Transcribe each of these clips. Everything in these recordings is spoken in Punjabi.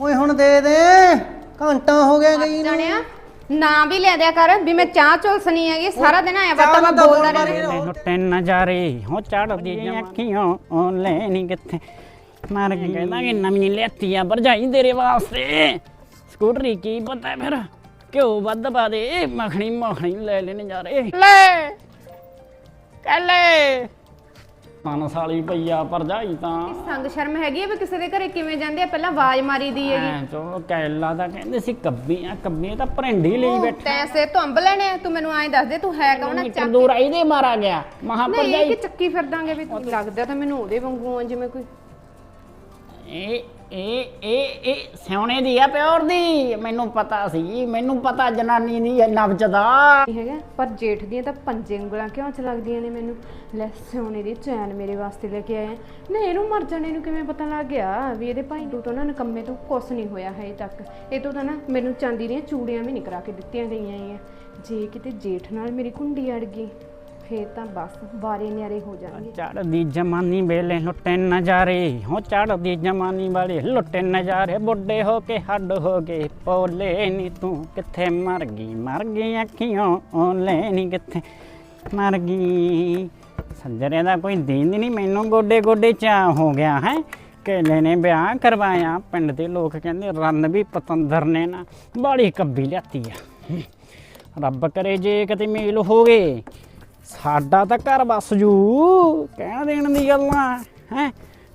ਓਏ ਹੁਣ ਦੇ ਦੇ। ਘੰਟਾ ਹੋ ਗਿਆ ਗਈ ਨੂੰ। ਜਾਣਿਆ। ਨਾ ਵੀ ਲੈ ਦਿਆ ਕਰ ਵੀ ਮੈਂ ਚਾਹ ਚੁਲਸਣੀ ਹੈਗੀ ਸਾਰਾ ਦਿਨ ਆਇਆ ਬੱਤਾ ਮੈਂ ਬੋਲਦਾ ਬੋਲ ਰਹਿੰਦਾ। ਮਾਰੀ। ਲੁੱਟੇ ਨਜ਼ਾਰੇ ਹੋ ਚੜਦੀ ਅੱਖੀਆਂ ਉਹ ਲੈਣੀ ਕਿੱਥੇ? ਮਰ ਗਈ। ਕਹਿੰਦਾ ਕਿ ਨਵੀਂ ਲੈਤੀ ਆ ਭਰਜਾਈ ਤੇਰੇ ਵਾਸਤੇ। ਸਕੂਟਰੀ ਕੀ ਪਤਾ ਫਿਰ? ਕਿਉਂ ਵੱਧ ਪਾ ਦੇ ਮੱਖਣੀ ਮੱਖਣੀ ਲੈ ਲੈ। ਨਜ਼ਾਰੇ ਲੈ। ਕੱਲੇ ਮਨ ਸਾਲੀ ਪਈਆ ਭਰਜਾਈ ਤਾਂ। ਸੰਗ ਸ਼ਰਮ ਹੈਗੀ ਆ ਵੀ ਕਿਸੇ ਦੇ ਘਰੇ ਕਿਵੇਂ ਜਾਂਦੇ ਆ? ਪਹਿਲਾਂ ਆਵਾਜ਼ ਮਾਰੀ ਦੀ ਹੈਗੀ। ਐ ਚਲੋ ਕੈਲਾ ਦਾ ਕਹਿੰਦੇ ਸੀ ਕੱਬੀਆਂ ਕੱਬੀਆਂ ਤਾਂ ਭਰੰਡੀ ਲਈ ਬੈਠਾ। ਤੈਂ ਸੇ ਅੰਬ ਲੈਣੇ ਆ, ਤੂੰ ਮੈਨੂੰ ਐਂ ਦੱਸ ਦੇ ਤੂੰ ਹੈ ਕੌਣ ਆ? ਚੱਕ ਦੂਰ ਆਈ ਦੇ ਮਾਰਾ ਗਿਆ। ਮਹਾ ਨਹੀਂ ਇਹ ਚੱਕੀ ਫਿਰਦਾਂਗੇ ਵੀ ਲੱਗਦਾ ਤਾਂ ਮੈਨੂੰ ਉਹਦੇ ਵਾਂਗੂ ਆ ਜਿਵੇਂ ਕੋਈ ਇਹ ਇਹ ਇਹ ਇਹ ਸਿਉਣੇ ਦੀ ਆ, ਪਿਓਰ ਦੀ। ਮੈਨੂੰ ਪਤਾ ਸੀ, ਮੈਨੂੰ ਪਤਾ ਜਨਾਨੀ ਦੀ ਇਹ ਨਬਜ ਨਹੀਂ ਹੈਗਾ, ਪਰ ਜੇਠ ਦੀਆਂ ਤਾਂ ਪੰਜੇ ਉਂਗਲਾਂ ਕਿਉਂ ਚ ਲੱਗਦੀਆਂ ਨੇ ਮੈਨੂੰ? ਲੈ ਸੋਨੇ ਦੀ ਚੈਨ ਮੇਰੇ ਵਾਸਤੇ ਲੈ ਕੇ ਆਇਆ। ਆ। ਨਾ ਇਹਨੂੰ ਮਰ ਜਾਣੇ ਨੂੰ ਕਿਵੇਂ ਪਤਾ ਲੱਗ ਗਿਆ? ਵੀ ਇਹਦੇ ਭਾਈ ਨੂੰ ਤਾਂ ਨਾ ਨਕੰਮੇ ਤੋਂ ਕੁਛ ਨਹੀਂ ਹੋਇਆ ਹੈ ਤੱਕ। ਇਹ ਤੋਂ ਤਾਂ ਨਾ ਮੈਨੂੰ ਚਾਂਦੀ ਦੀਆਂ ਚੂੜੀਆਂ ਵੀ ਨਹੀਂ ਕਰਾ ਕੇ ਦਿੱਤੀਆਂ ਗਈਆਂ ਆ ਜੇ ਕਿਤੇ ਜੇਠ ਨਾਲ ਮੇਰੀ ਕੁੰਡੀ ਅੜ ਗਈ ਫੇਰ ਤਾਂ ਬਸ ਬਾਰੇ ਨਿਆਰੇ ਹੋ ਜਾਣਗੇ। ਚੜਦੀ ਜਮਾਨੀ ਵੇਲੇ ਲੁੱਟੇ ਨਜ਼ਾਰੇ ਹੋ ਚੜਦੀ ਜਮਾਨੀ ਵਾਲੇ ਲੁੱਟੇ ਨਜ਼ਾਰੇ ਬੁੱਢੇ ਹੋ ਕੇ ਹੱਡ ਹੋ ਗਏ। ਪੋਲੇ ਨੀ ਤੂੰ ਕਿੱਥੇ? ਮਰ ਗਈ ਮਰ ਗਈ ਅੱਖੀਆਂ ਓਲੇ ਨੀ ਕਿੱਥੇ? ਮਰ ਗਈ। ਸੰਜਰੇ ਦਾ ਕੋਈ ਦੀਨ ਨਹੀਂ ਮੈਨੂੰ। ਗੋਡੇ ਗੋਡੇ ਚਾ ਹੋ ਗਿਆ ਹੈ। ਕੇਲੇ ਨੇ ਵਿਆਹ ਕਰਵਾਇਆ। ਪਿੰਡ ਦੇ ਲੋਕ ਕਹਿੰਦੇ ਰੰਨ ਵੀ ਪਤੰਦਰ ਨੇ ਨਾ। ਬਾੜੀ ਕੱਬੀ ਲਿਆਤੀ ਆ। ਰੱਬ ਕਰੇ ਜੇ ਕਿਤੇ ਮੇਲ ਹੋ ਗਏ। ਸਾਡਾ ਤਾਂ ਘਰ ਬਸ ਜੂ, ਕਹਿਣ ਦੇਣ ਦੀ ਗੱਲਾਂ ਹੈ?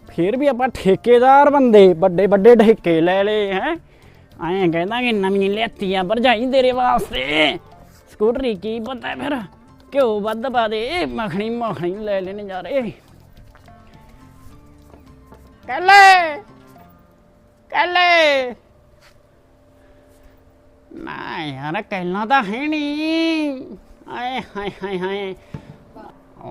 ਫਿਰ ਵੀ ਆਪਾਂ ਠੇਕੇਦਾਰ ਬੰਦੇ, ਵੱਡੇ ਵੱਡੇ ਠੇਕੇ ਲੈ ਲਏ, ਹੈ? ਐਂ ਕਹਿੰਦਾ ਕਿ ਨਵੀਂ ਲੈਤੀ ਆ ਭਰਜਾਈ ਤੇਰੇ ਵਾਸਤੇ। ਸਕੂਟਰੀ ਕੀ ਪਤਾ ਫਿਰ? ਘਿਓ ਵੱਧ ਪਾ ਦੇ, ਮੱਖਣੀ ਮੱਖਣੀ ਲੈ ਲੈ ਨਜ਼ਾਰੇ ਕੱਲੇ ਕੱਲੇ। ਨਾ ਯਾਰ ਕਹਿਣਾ ਤਾਂ ਹੈ ਨਹੀਂ ਆਏ ਹਾਏ ਹਾਏ ਹਾਏ।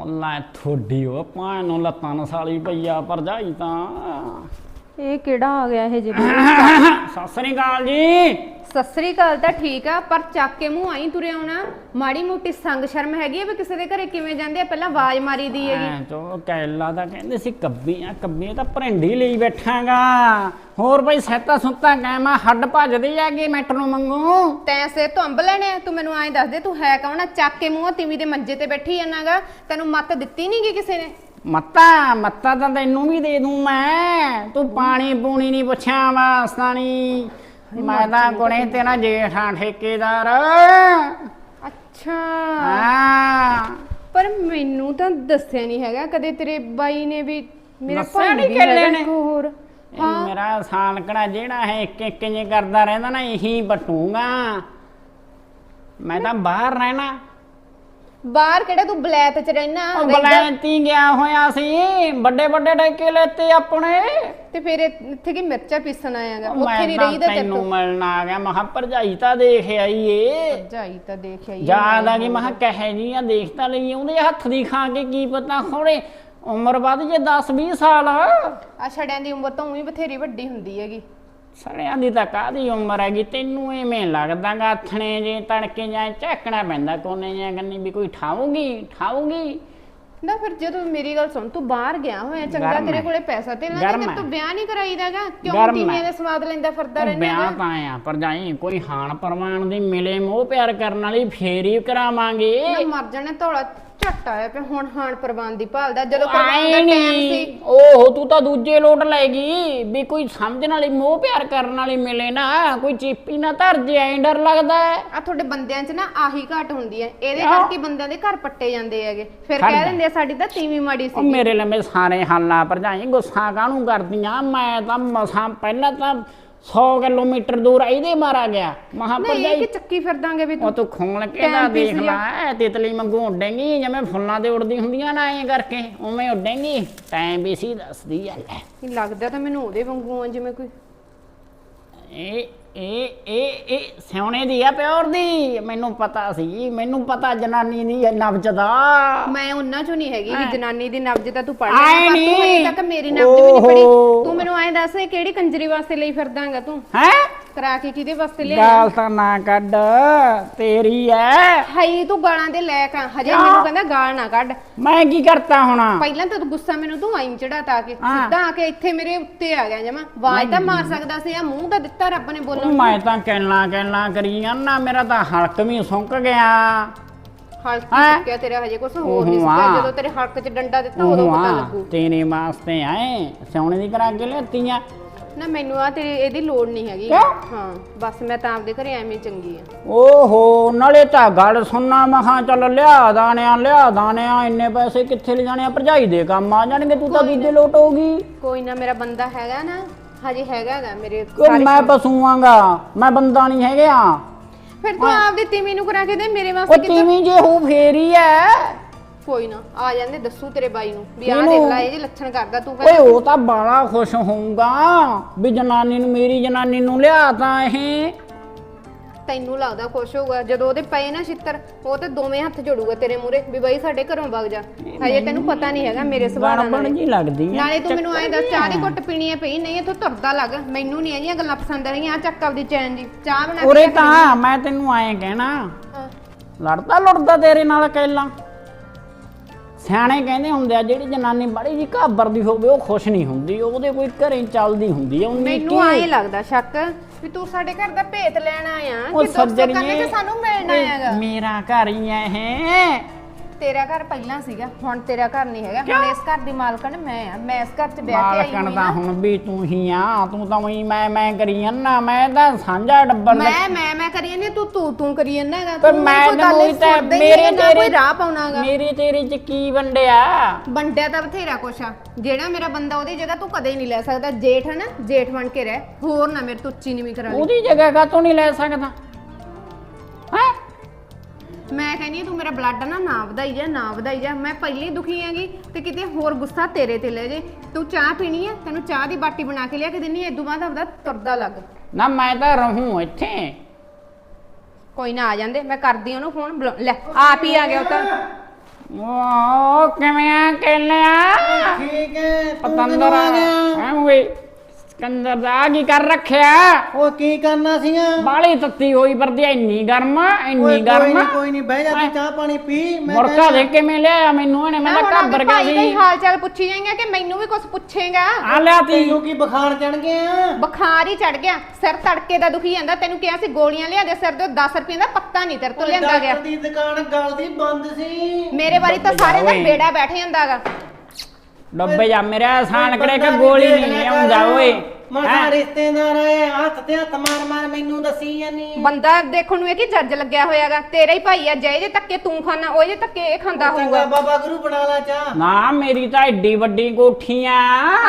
ਅੱਲਾ ਥੋੜੀ ਉਹ ਪਾਣ ਨੂੰ ਲੱਤਾਂ ਨਾਲ ਸਾਲੀ ਪਈਆ ਭਰਜਾਈ ਤਾਂ। ਇਹ ਕਿਹੜਾ ਆ ਗਿਆ ਇਹ ਜੀ ਸਤਿ ਸ੍ਰੀ ਅਕਾਲ ਜੀ। ਸਤਿ ਸ੍ਰੀ ਅਕਾਲ ਤਾਂ ਠੀਕ ਆ ਪਰ ਚੱਕ ਕੇ ਮੂੰਹ ਆਈ ਤੁਰੇ ਆਉਣਾ। ਮਾੜੀ ਮੋਟੀ ਸੰਗ ਸ਼ਰਮ ਹੈਗੀ ਆ ਵੀ ਕਿਸੇ ਦੇ ਘਰੇ ਕਿਵੇਂ ਜਾਂਦੇ ਆ? ਪਹਿਲਾਂ ਆਵਾਜ਼ ਮਾਰੀ ਦੀ ਹੈਗੀ। ਐ ਚੋ ਕੈਲਾ ਦਾ ਕਹਿੰਦੇ ਸੀ ਕੱਬੀਆਂ ਕੱਬੀਆਂ ਤਾਂ ਭਰੰਡੀ ਲਈ ਬੈਠਾਂਗਾ। ਹੋਰ ਬਈ ਸੈਤਾ ਸੁੱਤਾ ਕਹਿਮਾ ਹੱਡ ਭੱਜਦੀ ਹੈਗੀ ਮੈਟਰ ਨੂੰ ਮੰਗੂ। ਤੈਂ ਸੇ ਤੋਂ ਅੰਬ ਲੈਣੇ ਆ, ਤੂੰ ਮੈਨੂੰ ਐਂ ਦੱਸ ਦੇ ਤੂੰ ਹੈ ਕੌਣ ਆ? ਚੱਕ ਕੇ ਮੂੰਹ ਤੀਵੀ ਦੇ ਮੰਜੇ ਤੇ ਬੈਠੀ ਜਾਣਾਗਾ। ਤੈਨੂੰ ਮੱਤ ਦਿੱਤੀ ਨਹੀਂਗੀ ਕਿਸੇ ਨੇ? ਮੱਤਾ ਮੱਤਾ ਤਾਂ ਤੈਨੂੰ ਵੀ ਦੇ ਦੂੰ ਮੈਂ। ਤੂੰ ਪਾਣੀ ਪੂਣੀ ਨਹੀਂ ਪੁੱਛਿਆ ਵਾਸਤਾਨੀ ਮੈਂ ਤਾਂ ਕੋਣੇ ਤੇਰਾ ਜੇਠਾਂ ਠੇਕੇਦਾਰ। ਅੱਛਾ। ਹਾਂ। ਪਰ ਮੈਨੂੰ ਤਾਂ ਦੱਸਿਆ ਨਹੀਂ ਹੈਗਾ ਕਦੇ ਤੇਰੇ ਬਾਈ ਨੇ ਵੀ ਮੇਰਾ ਦੱਸਿਆ ਭਾਈ ਨੀ ਵੀ ਹੈਗਾ ਨੇ? ਇੱਕ ਹੋਰ। ਇਹ ਮੇਰਾ ਸਾਲਕੜਾ ਜਿਹੜਾ ਹੈ ਇੱਕ ਇੱਕ ਜੇ ਕਰਦਾ ਰਹਿੰਦਾ ਨਾ ਇਹੀ ਬਟੂਗਾ। ਮੈਂ ਤਾਂ ਬਾਹਰ ਰਹਿਣਾ। ਬਾਹਰ ਕਿਹੜਾ ਤੂੰ ਬਲੈਤ ਚ ਰਹਿਣਾ? ਉਹ ਬਲੈਂਤੀ ਗਿਆ ਹੋਇਆ ਸੀ। ਵੱਡੇ ਵੱਡੇ ਠੇਕੇ ਲੈਤੇ ਆਪਣੇ। ਤੇ ਫਿਰ ਇੱਥੇ ਕੀ ਮਿਰਚਾਂ ਪੀਸਣ ਆਇਆਗਾ ਉੱਥੇ ਨਹੀਂ ਤਾਂ ਰਹੀਦਾ ਤੇਰੇ ਤੈਨੂੰ ਤੋਂ। ਮਿਲਣ ਆ ਗਿਆ। ਮਹਾ ਭਰਜਾਈ ਤਾਂ ਦੇਖ ਆਈ ਏ ਜਾਈ ਤਾਂ ਦੇਖਿਆ ਹੀ ਯਾਦ ਆ ਗਈ। ਮਹਾ ਕਹੇ ਜੀ ਆ ਦੇਖ ਤਾਂ ਲਈ ਉਹਦੇ ਹੱਥ ਦੀ ਖਾ ਕੇ ਕੀ ਪਤਾ ਖੋੜੇ ਉਮਰ ਵੱਧ ਜੇ 10 20 ਸਾਲ। ਆ ਛੜਿਆਂ ਦੀ ਉਮਰ ਤਾਂ ਉਹੀ ਬਥੇਰੀ ਵੱਡੀ ਹੁੰਦੀ ਹੈਗੀ। ਸੜਿਆਂ ਦੀ ਤਾਂ ਕਾਦੀ ਉਮਰ ਹੈਗੀ ਤੈਨੂੰ ਐਵੇਂ ਲੱਗਦਾਗਾ ਥਣੇ ਜੇ ਤੜਕੇ ਜਾਂ ਝਾਕਣਾ ਪੈਂਦਾ ਕੋਨੇ ਜਾਂ ਕੰਨੀ ਵੀ ਕੋਈ ਠਾਊਗੀ ਠਾਊਗੀ ਨਾ ਫਿਰ ਜਦੋਂ ਮੇਰੀ ਗੱਲ ਸੁਣ ਤੂੰ ਬਾਹਰ ਗਿਆ ਹੋਇਆ ਚੰਗਾ ਤੇਰੇ। ਕੋਲੇ ਪੈਸਾ ਤੇ ਨਾ ਤੇ। ਤੂੰ ਵਿਆਹ ਨਹੀਂ ਕਰਾਈਦਾਗਾ ਕਿਉਂ ਹੈ। ਦੇ ਸਵਾਦ ਲੈਂਦਾ ਫਿਰਦਾ ਰਹਿੰਦਾ ਵਿਆਹ ਤਾਂ ਆ ਪਰ ਜਾਈ ਕੋਈ ਹਾਨ ਪਰਵਾਨ ਦੀ ਮਿਲੇ ਮੋਹ ਪਿਆਰ ਕਰਨ ਵਾਲੀ ਫੇਰ ਹੀ ਕਰਾਵਾਂਗੇ ਮੈਂ ਮਰ ਜਾਣਾ ਧੌਲਾ ਝੱਟ ਆਇਆ ਪਿਆ ਹੁਣ ਹਾਨ ਪ੍ਰਵਾਨ ਦੀ ਭਾਲਦਾ ਜਦੋਂ ਕਰਵਾਉਣ ਆਏ ਦਾ ਟਾਈਮ ਨਹੀਂ। ਸੀ। ਓਹੋ ਤੂੰ ਤਾਂ ਦੂਜੇ ਲੋਟ ਲੈ ਗਈ ਵੀ ਕੋਈ ਸਮਝਣ ਵਾਲੀ ਮੋਹ ਪਿਆਰ ਕਰਨ ਵਾਲੀ ਮਿਲੇ ਨਾ ਕੋਈ ਚੀਪੀ ਨਾ ਧਰ ਜੇ ਐਂ ਡਰ ਲੱਗਦਾ ਹੈ। ਆ ਤੁਹਾਡੇ ਬੰਦਿਆਂ 'ਚ ਨਾ ਆਹੀ ਘਾਟ ਹੁੰਦੀ ਹੈ। ਇਹਦੇ ਆਹ। ਕਰਕੇ ਬੰਦਿਆਂ ਦੇ ਘਰ ਪੱਟੇ ਜਾਂਦੇ ਹੈਗੇ। ਫਿਰ ਖੜ ਕਹਿ। ਦਿੰਦੇ ਆ ਸਾਡੀ ਤਾਂ ਤੀਵੀਂ ਮਾੜੀ ਉਹ ਸੀ ਮੇਰੇ ਲੰਮੇ ਸਾਰੇ ਹਾਲਾਂ ਭਰਜਾਈ ਗੁੱਸਾ ਕਾਹਨੂੰ ਕਰਦੀਆਂ? ਮੈਂ ਤਾਂ ਮਸਾਂ ਪਹਿਲਾਂ ਤਾਂ 100 ਕਿਲੋਮੀਟਰ ਦੂਰ ਇਹਦੇ ਮਾਰਾ ਗਿਆ। ਮਹਾ ਨਹੀਂ ਇਹ ਕਿ ਚੱਕੀ ਫਿਰਦਾਂਗੇ ਵੀ ਉਹ ਤੂੰ ਤੂੰ ਖੋਲ ਕੇ ਟਾਈਮ ਤਾਂ ਪੀਸ ਦੇਖ। ਲੈ ਤਿਤਲੀ ਵਾਂਗੂ ਉੱਡੇਂਗੀ ਜਿਵੇਂ ਫੁੱਲਾਂ ਤੇ ਉੱਡਦੀ ਹੁੰਦੀਆਂ ਨਾ ਐਂ ਕਰਕੇ। ਉਵੇਂ ਉੱਡੇਂਗੀ। ਟਾਈਮ ਵੀ ਸੀ ਦੱਸਦੀ ਆ। ਲੈ ਲੱਗਦਾ ਤਾਂ ਮੈਨੂੰ ਉਹਦੇ ਵਾਂਗੂ ਆ ਜਿਵੇਂ ਕੋਈ ਇਹ ਇਹ ਇਹ ਇਹ ਸਿਉਣੇ ਦੀ ਆ ਪਿਓਰ ਦੀ ਮੈਨੂੰ ਪਤਾ ਸੀ ਮੈਨੂੰ ਪਤਾ ਜਨਾਨੀ ਦੀ ਇਹ ਨਬਜ ਦਾ ਮੈਂ ਉਹਨਾਂ ਚੋਂ ਨਹੀਂ ਹੈਗੀ ਵੀ ਹਾਂ। ਜਨਾਨੀ ਦੀ ਨਬਜ ਤਾਂ ਤੂੰ ਪੜ ਆਏ ਲਿਆ ਪਰ ਤੂੰ ਹਜੇ। ਤੱਕ ਮੇਰੀ ਨਬਜ ਵੀ ਨਹੀਂ ਪੜੀ। ਤੂੰ ਮੈਨੂੰ ਐਂ ਦੱਸ ਇਹ ਕਿਹੜੀ ਕੰਜਰੀ ਵਾਸਤੇ ਲਈ ਫਿਰਦਾਂਗਾ ਤੂੰ ਹੈ ਕਰਾ ਕੇ ਕਿਹਦੇ ਵਾਸਤੇ ਲਿਆ ਗਾਲ ਤਾਂ ਨਾ ਕੱਢ ਤੇਰੀ ਐ। ਹਾਈ ਤੂੰ ਗਾਲਾਂ ਦੇ ਲੈਕ ਆ। ਹਜੇ ਮੈਨੂੰ ਕਹਿੰਦਾ ਗਾਲ ਨਾ ਕੱਢ। ਮੈਂ ਕੀ ਕਰਤਾ ਹੁਣ? ਪਹਿਲਾਂ ਤਾਂ ਤੂੰ ਗੁੱਸਾ ਮੈਨੂੰ ਤੂੰ ਆਈ ਚੜਾਤਾ ਕੇ ਹਾਂ। ਸਿੱਧਾ ਆ ਕੇ ਇੱਥੇ ਮੇਰੇ ਉੱਤੇ ਆ ਗਿਆ ਜਮਾ। ਆਵਾਜ਼ ਤਾਂ ਮਾਰ ਸਕਦਾ ਸੀ ਆ ਮੂੰਹ ਤਾਂ ਦਿੱਤਾ ਰੱਬ ਨੇ ਬੋਲਣ ਨੂੰ। ਮੈਂ ਤਾਂ ਕਹਿਣਾ ਕਹਿਣਾ ਕਰੀ ਨਾ ਮੇਰਾ ਤਾਂ ਹਲਕ ਵੀ ਸੁੱਕ ਗਿਆ। ਹਲਕ ਹੈਂ? ਸੁੱਕਿਆ ਤੇਰਾ ਹਜੇ ਕੁਛ ਹੋਰ ਨਹੀਂ ਹਾਂ। ਜਦੋਂ ਤੇਰੇ ਹਲਕ 'ਚ ਡੰਡਾ ਦਿੱਤਾ ਉਦੋਂ ਪਤਾ ਲੱਗੂ। ਤੇਰੇ ਵਾਸਤੇ ਆਏ ਸੋਨੇ ਦੀ ਕਰਾ ਕੇ ਲੈਤੀਆਂ ਨਾ ਮੈਨੂੰ ਆ ਤੇਰੀ ਇਹਦੀ ਲੋੜ ਨਹੀਂ ਹੈਗੀ। ਕਿਉਂ? ਹਾਂ ਬਸ ਮੈਂ ਤਾਂ ਆਪਦੇ ਘਰੇ ਐਵੇਂ ਹੀ ਚੰਗੀ ਆ। ਓਹੋ ਨਾਲੇ ਤਾਂ ਗੱਲ ਸੁਣਨਾ ਮਖਾਂ ਚੱਲ ਲਿਆ ਦਾਣਿਆਂ ਲਿਆ ਦਾਣਿਆਂ ਇੰਨੇ ਪੈਸੇ ਕਿੱਥੇ ਲੈ ਜਾਣੇ ਆ? ਭਰਜਾਈ ਦੇ ਕੰਮ ਆ ਜਾਣਗੇ ਤੂੰ ਤਾਂ ਦੂਜੇ ਲੋਟ ਹੋਗੀ ਕੋਈ ਨਾ ਮੇਰਾ ਬੰਦਾ ਹੈਗਾ ਨਾ ਹਜੇ ਹੈਗਾ ਹੈਗਾ ਮੇਰੇ ਕਿ ਸਾਰੇ ਮੈਂ ਪਸੂਆਂਗਾ ਮੈਂ ਬੰਦਾ ਨਹੀਂ ਹੈਗਾ। ਫਿਰ ਤੂੰ ਆਪਦੀ ਤੀਵੀਂ ਨੂੰ ਕਰਾ ਕੇ ਦੇ ਮੇਰੇ ਉਹ ਵਾਸਤੇ ਕਿੱਥੇ ਤੀਵੀਂ ਜੇ ਹੋ ਫੇਰ ਐ। ਕੋਈ ਨਾ ਆ ਜਾਂਦੇ ਦੱਸੂ ਤੇਰੇ ਬਾਈ ਨੂੰ ਵੀ ਕਿਹਨੂੰ? ਦੇਖ ਲੈ ਇਹ ਜੇ ਲੱਛਣ ਕਰਦਾ ਤੂੰ ਓਏ ਉਹ ਤਾਂ ਬਾਲਾ ਖੁਸ਼ ਹੋਊਗਾ ਵੀ ਜਨਾਨੀ ਨੂੰ ਮੇਰੀ ਜਨਾਨੀ ਨੂੰ ਲਿਆ ਤਾਂ ਇਹ ਤੈਨੂੰ ਲੱਗਦਾ ਖੁਸ਼ ਹੋਊਗਾ ਜਦੋਂ ਉਹਦੇ ਪਏ ਨਾ ਛਿੱਤਰ ਉਹ ਤੇ ਦੋਵੇਂ ਹੱਥ ਜੋੜੂਗਾ ਤੇਰੇ ਮੂਰੇ ਵੀ ਬਾਈ ਸਾਡੇ ਘਰੋਂ ਵਗ ਜਾ ਹਜੇ ਤੈਨੂੰ ਪਤਾ ਨਹੀਂ ਹੈਗਾ ਮੇਰੇ ਸੁਭਾਅ ਦਾ ਬਣ। ਜੀ ਲੱਗਦੀ ਐ ਨਾਲੇ ਤੂੰ ਮੈਨੂੰ ਐਂ ਦੱਸ ਚਾਹ ਦੀ ਘੁੱਟ ਪੀਣੀ ਹੈ ਪਈ ਨਹੀਂ ਇੱਥੋਂ ਤੁਰਦਾ ਲੱਗ ਮੈਨੂੰ ਨਹੀਂ ਇਹਦੀਆਂ ਗੱਲਾਂ ਪਸੰਦ ਆ ਰਹੀਆਂ ਆ ਚੱਕ ਆਪਦੀ ਚੈਨ ਜੀ ਚਾਹ ਬਣਾ ਕੇ ਉਰੇ ਤਾਂ ਮੈਂ ਤੈਨੂੰ ਐਂ ਕਹਿਣਾ। ਲੜਦਾ ਲੜਦਾ ਤੇਰੇ ਨਾਲ ਕਹਿਲਾ ਸਿਆਣੇ ਕਹਿੰਦੇ ਹੁੰਦੇ ਆ ਜਿਹੜੀ ਜਨਾਨੀ ਬੜੀ ਜੀ ਘਾਬਰਦੀ ਹੋਵੇ ਉਹ ਖੁਸ਼ ਨਹੀਂ ਹੁੰਦੀ ਉਹਦੇ ਕੋਈ ਘਰੇ ਚੱਲਦੀ ਹੁੰਦੀ ਆ ਉਹਨੀ ਮੈਨੂੰ ਐਂ ਲੱਗਦਾ ਸ਼ੱਕ ਵੀ ਤੂੰ ਸਾਡੇ ਘਰ ਦਾ ਭੇਤ ਲੈਣ ਆਇਆ ਕਿ ਦੋਸਤੋ ਸੱਜਣੀਏ ਕਰਨੇ ਕਿ ਸਾਨੂੰ ਮਿਲਣ ਆਇਆਗਾ। ਮੇਰਾ ਘਰ ਹੀ ਐ ਇਹ ਤੇਰਾ ਘਰ ਪਹਿਲਾਂ ਸੀਗਾ ਹੁਣ ਤੇਰਾ ਘਰ ਨਹੀਂ ਹੈਗਾ। ਹੁਣ ਇਸ ਘਰ ਦੀ ਮਾਲਕਣ ਮੈਂ ਆ ਮੈਂ ਇਸ ਘਰ 'ਚ ਵਿਆਹ ਕੇ ਆਈ ਮਾਲਕਣ ਹੋਈ ਨਾ। ਹੁਣ ਵੀ ਤੂੰ ਹੀ ਆ ਤੂੰ ਤਾਂ ਉਹੀ ਮੈਂ ਮੈਂ ਕਰੀ ਜਾਂਦਾ ਮੈਂ ਤਾਂ ਸਾਂਝਾ ਡੱਬਰ ਦੇ ਮੈਂ ਮੈਂ ਮੈਂ ਕਰੀ ਜਾਂਦੀ ਤੂੰ ਤੂੰ ਤੂੰ ਕਰੀ ਜਾਂਦਾ ਹੈਗਾ। ਪਰ ਤੂੰ ਮੈਂ ਕੋਈ ਗੱਲ ਤਾਂ ਸੁਣਦਾ ਹੀ ਮੇਰੇ ਨਾ ਤੇਰੇ ਕੋਈ ਰਾਹ ਪਾਉਣਾਗਾ ਮੇਰੇ ਤੇਰੇ ਚ ਕੀ ਵੰਡਿਆ? ਬੰਡਿਆ ਤਾਂ ਬਥੇਰਾ ਕੁਛ ਆ। ਜਿਹੜਾ ਮੇਰਾ ਬੰਦਾ ਉਹਦੀ ਜਗ੍ਹਾ ਤੂੰ ਕਦੇ ਨਹੀਂ ਲੈ ਸਕਦਾ। ਜੇਠ ਹੈ ਨਾ ਜੇਠ ਬਣ ਕੇ ਰਹਿ। ਹੋਰ ਨਾ ਮੇਰੇ ਤੋਂ ਉੱਚੀ ਨਹੀਂ ਕਰਾ ਲਈ। ਉਹਦੀ ਜਗ੍ਹਾ ਕਾ ਤੂੰ ਨਹੀਂ ਲੈ ਸਕਦਾ? ਮੈਂ ਕਹਿੰਦੀ ਤੂੰ ਮੇਰਾ ਬਲੱਡ ਨਾ ਨਾ ਵਧਾਈ ਜਾ ਨਾ ਵਧਾਈ ਜਾ। ਮੈਂ ਪਹਿਲੇ ਹੀ ਦੁਖੀ ਹੈਗੀ ਤੇ ਕਿਤੇ ਹੋਰ ਗੁੱਸਾ ਤੇਰੇ ਤੇ ਲੈ ਜੇ। ਤੂੰ ਚਾਹ ਪੀਣੀ ਹੈ ਤੈਨੂੰ ਚਾਹ ਦੀ ਬਾਟੀ ਬਣਾ ਕੇ ਲਿਆ ਕੇ ਦਿੰਨੀ ਐ ਬਾਅਦ ਆਪਦਾ ਤੁਰਦਾ ਲੱਗ। ਨਾ ਮੈਂ ਤਾਂ ਰਹੂੰ ਇੱਥੇ। ਕੋਈ ਨਾ ਆ ਜਾਂਦੇ ਮੈਂ ਕਰਦੀ ਉਹਨੂੰ ਫੋਨ ਬੁਲਾ- ਲੈ ਆਪ ਹੀ ਆ ਗਿਆ ਉਹ ਤਾਂ। ਉਹ ਕਿਵੇਂ ਆ ਕਹਿਲਿਆ ਠੀਕ ਹੈ ਤੂੰ ਪਤੰਦਰ ਕਿਦੋਂ ਆ ਗਿਆ? ਐ ਓਏ ਸਕੰਦਰ ਦਾ ਕੀ ਕਰ ਰੱਖਿਆ? ਉਹ ਕੀ ਕਰਨਾ ਸੀਗਾ? ਬਾਲੀ ਤੱਤੀ ਹੋਈ ਵਰਦੀ ਇੰਨੀ ਗਰਮ ਇੰਨੀ ਕੋਈ ਗਰਮ ਨਹੀਂ ਕੋਈ ਨਹੀਂ ਬਹਿ ਜਾ ਤੂੰ ਚਾਹ ਪਾਣੀ ਪੀ ਮੈਂ ਮੁਰਕਾ ਦੇ ਕਿਵੇਂ ਲਿਆ ਮੈਨੂੰ ਇਹਨੇ ਮੈਂ ਮੈਂ ਤਾਂ ਘੱਬਰ ਗਿਆ ਭਾਈ ਸੀ। ਹਾਲ ਚਾਲ ਪੁੱਛੀ ਜਾਏਗਾ ਕਿ ਮੈਨੂੰ ਵੀ ਕੁਝ ਪੁੱਛੇਗਾ? ਆ ਲਿਆ ਤੀ। ਤੈਨੂੰ ਕੀ ਬੁਖਾਰ ਚੜ ਗਿਆ? ਬੁਖਾਰ ਹੀ ਚੜ ਗਿਆ। ਸਿਰ ਤੜਕੇ ਦਾ ਦੁਖੀ ਜਾਂਦਾ। ਤੈਨੂੰ ਕਿਹਾ ਸੀ ਗੋਲੀਆਂ ਲਿਆ ਦੇ ਸਿਰ ਤੋਂ 10 ਰੁਪਏ ਦਾ ਪੱਤਾ ਨਹੀਂ ਤੇਰੇ ਤੋਂ ਲਿਆਂਦਾ ਗਿਆ। ਡਾਕਟਰ ਦੀ ਦੁਕਾਨ ਗਲਦੀ ਬੰਦ ਸੀ। ਮੇਰੇ ਵਾਰੀ ਤਾਂ ਸਾਰੇ ਦਾ। ਬੇੜਾ ਬੈਠ ਜਾਂਦਾਗਾ ਡੱਬੇ ਜਾ ਮੇਰਾ ਆਸਾਨ ਕਰੇ ਕਿ ਗੋਲੀ ਨਹੀਂ ਆਉਂਦਾ ਓਏ। ਮੈਂ ਤਾਂ ਰਿਸ਼ਤੇਦਾਰ ਆਏ ਹੱਥ ਤੇ ਹੱਥ ਮਾਰ ਮਾਰ ਮੈਨੂੰ ਦੱਸੀ ਜਾਨੀ ਬੰਦਾ ਦੇਖਣ ਨੂੰ ਇਹ ਕਿ ਜੱਜ ਲੱਗਿਆ ਹੋਇਆਗਾ। ਤੇਰਾ ਹੀ ਭਾਈ ਆ ਜੇ ਜੇ ਧੱਕੇ ਤੂੰ ਖਾਣਾ ਉਹ ਜੇ ਧੱਕੇ ਇਹ ਖਾਂਦਾ ਚੰਗਾ ਹੋਊਗਾ। ਬਾਬਾ ਗੁਰੂ ਬਣਾ ਲਾ ਚਾਹ। ਨਾ ਮੇਰੀ ਤਾਂ ਏਡੀ ਵੱਡੀ ਕੋਠੀ ਆ।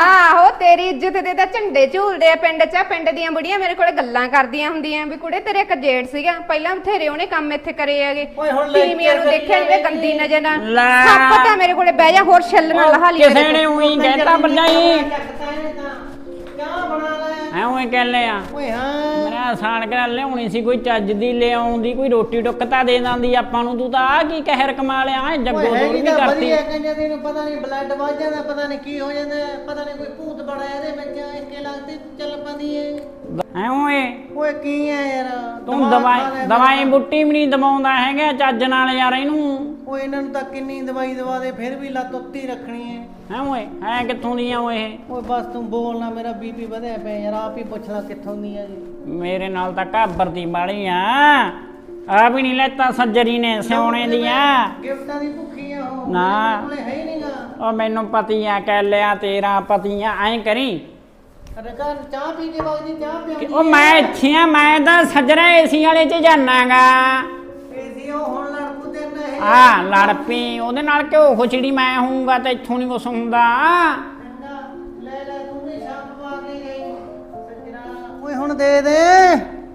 ਆਹੋ ਤੇਰੀ ਇੱਜ਼ਤ ਦੇ ਤਾਂ ਝੰਡੇ ਝੂਲਦੇ ਆ ਪਿੰਡ 'ਚ ਪਿੰਡ ਦੀਆਂ ਬੁੜੀਆਂ ਮੇਰੇ ਕੋਲੇ ਗੱਲਾਂ ਕਰਦੀਆਂ ਹੁੰਦੀਆਂ ਵੀ ਕੁੜੇ ਤੇਰੇ ਇੱਕ ਜੇੜ ਸੀਗਾ। ਪਹਿਲਾਂ ਬਥੇਰੇ ਉਹਨੇ ਕੰਮ ਇੱਥੇ ਕਰੇ ਹੈਗੇ। ਓਏ ਹੁਣ ਲੈ ਤੀਵੀਆਂ ਨੂੰ ਚੱਲ ਦੇਖਿਆ ਚੱਲੀ ਜਿਵੇਂ। ਗੰਦੀ ਨਜ਼ਰ ਨਾਲ। ਲੈ। ਸੱਪ ਤਾਂ ਮੇਰੇ ਕੋਲੇ ਬਹਿ ਜਾ ਹੋਰ ਛਿੱਲ ਨਾ ਲਹਾ ਲਈ ਕਿਸੇ ਨੇ ਉਹੀ ਕਹਿਤਾ ਭਰਜਾਈ। ਚਾਹ ਬਣਾ ਲੈ। ਐ ਓਏ ਹਾਂ। ਮੇਰਾ ਆਸਾਨ ਕਰ ਲਿਆਉਣੀ ਸੀ ਕੋਈ ਚੱਜ ਦੀ ਲਿਆਉਂਦੀ ਕੋਈ ਰੋਟੀ ਟੁੱਕ ਤਾਂ ਦੇ ਦਿੰਦੀ ਆਪਾਂ ਨੂੰ ਤੂੰ ਤਾਂ ਆ ਕੀ ਕਹਿਰ ਕਮਾ ਲਿਆ ਐ ਜੱਗੋ ਓਏ ਦੂਰ ਹੈਗੀ ਵੀ ਤਾਂ ਕਰਤੀ। ਵਧੀਆ ਕਹਿੰਦੇ ਤੈਨੂੰ ਪਤਾ ਨਹੀਂ ਬਲੱਡ ਵੱਜ ਜਾਂਦਾ ਪਤਾ ਨਹੀਂ ਕੀ ਹੋ ਜਾਂਦਾ ਪਤਾ ਨਹੀਂ ਕੋਈ ਭੂਤ ਬੜਾ ਇਹਦੇ ਵਿੱਚ ਇਸਕੇ ਲੱਗਦੀ ਚੱਲ ਪੰਦੀ ਏ ਐ ਓਏ ਓਏ ਕੀ ਆ ਯਾਰ? ਤੂੰ ਦਿਮਾਗ ਦਵਾਈ ਖਾ ਲਿਆ ਦਵਾਈ ਮੇਰਾ। ਬੁੱਟੀ ਵੀ ਨਹੀਂ ਦਵਾਉਂਦਾ ਹੈਗਾ ਚੱਜ ਨਾਲ ਯਾਰ ਇਹਨੂੰ। ਓਏ ਇਹਨਾਂ ਨੂੰ ਤਾਂ ਕਿੰਨੀ ਦਵਾਈ ਦਵਾ ਦੇ ਫਿਰ ਵੀ ਲੱਤ ਉੱਤੀ ਰੱਖਣੀ ਐ ਓਏ ਐ ਕਿੱਥੋਂ ਦੀਆਂ ਓਏ ਇਹ? ਓਏ ਬਸ ਤੂੰ ਬੋਲ ਨਾ ਮੇਰਾ ਬੀਪੀ ਵਧਿਆ ਪਿਆ ਯਾਰ ਆਪ ਹੀ ਪੁੱਛ ਲੈ ਕਿੱਥੋਂ ਦੀ ਆ ਜੀ ਮੇਰੇ ਨਾਲ ਤਾਂ ਘਾਬਰਦੀ ਬਾਲੀ ਆ। ਆ ਵੀ ਨਹੀਂ ਲੈਤਾ ਸੱਜਰੀ ਨੇ ਸਿਉਣੇ ਦੀਆਂ। ਗਿਫਟਾਂ ਦੀ ਭੁੱਖੀ ਆ ਉਹ ਨਾ। ਮੇਰੇ ਕੋਲੇ ਹੈ ਹੀ ਨਹੀਂਗਾ ਉਹ ਮੈਨੂੰ ਪਤੀ ਆ ਕਹਿ ਲਿਆ ਤੇਰਾ ਪਤੀ ਆ ਐਂ ਕਰੀ। ਅਰੇ ਘਰ ਚਾਹ ਪੀ ਕੇ ਵਗਦੀ ਚਾਹ ਕਿ ਪਿਆਉਂਦੀ ਉਹ ਮੈਂ ਇੱਥੇ ਆ ਮੈਂ ਤਾਂ ਸੱਜਰਾ ਏਸੀ ਵਾਲੇ 'ਚ ਜਾਣਾਗਾ ਏਸੀ ਉਹ ਹੁਣ ਆ ਲੜ ਪਈ ਉਹਦੇ ਨਾਲ ਕਿਉਂ ਖੁਚੜੀ ਮੈਂ ਹੋਊਗਾ ਤਾਂ ਇੱਥੋਂ ਨਹੀਂ ਕੁਛ ਹੁੰਦਾ? ਠੰਡਾ ਲੈ ਲੈ ਤੂੰ ਵੀ ਸ਼ਾਮ ਪਵਾ ਕੇ ਗਈ। ਸੱਜਣਾ। ਓਏ ਹੁਣ ਦੇ ਦੇ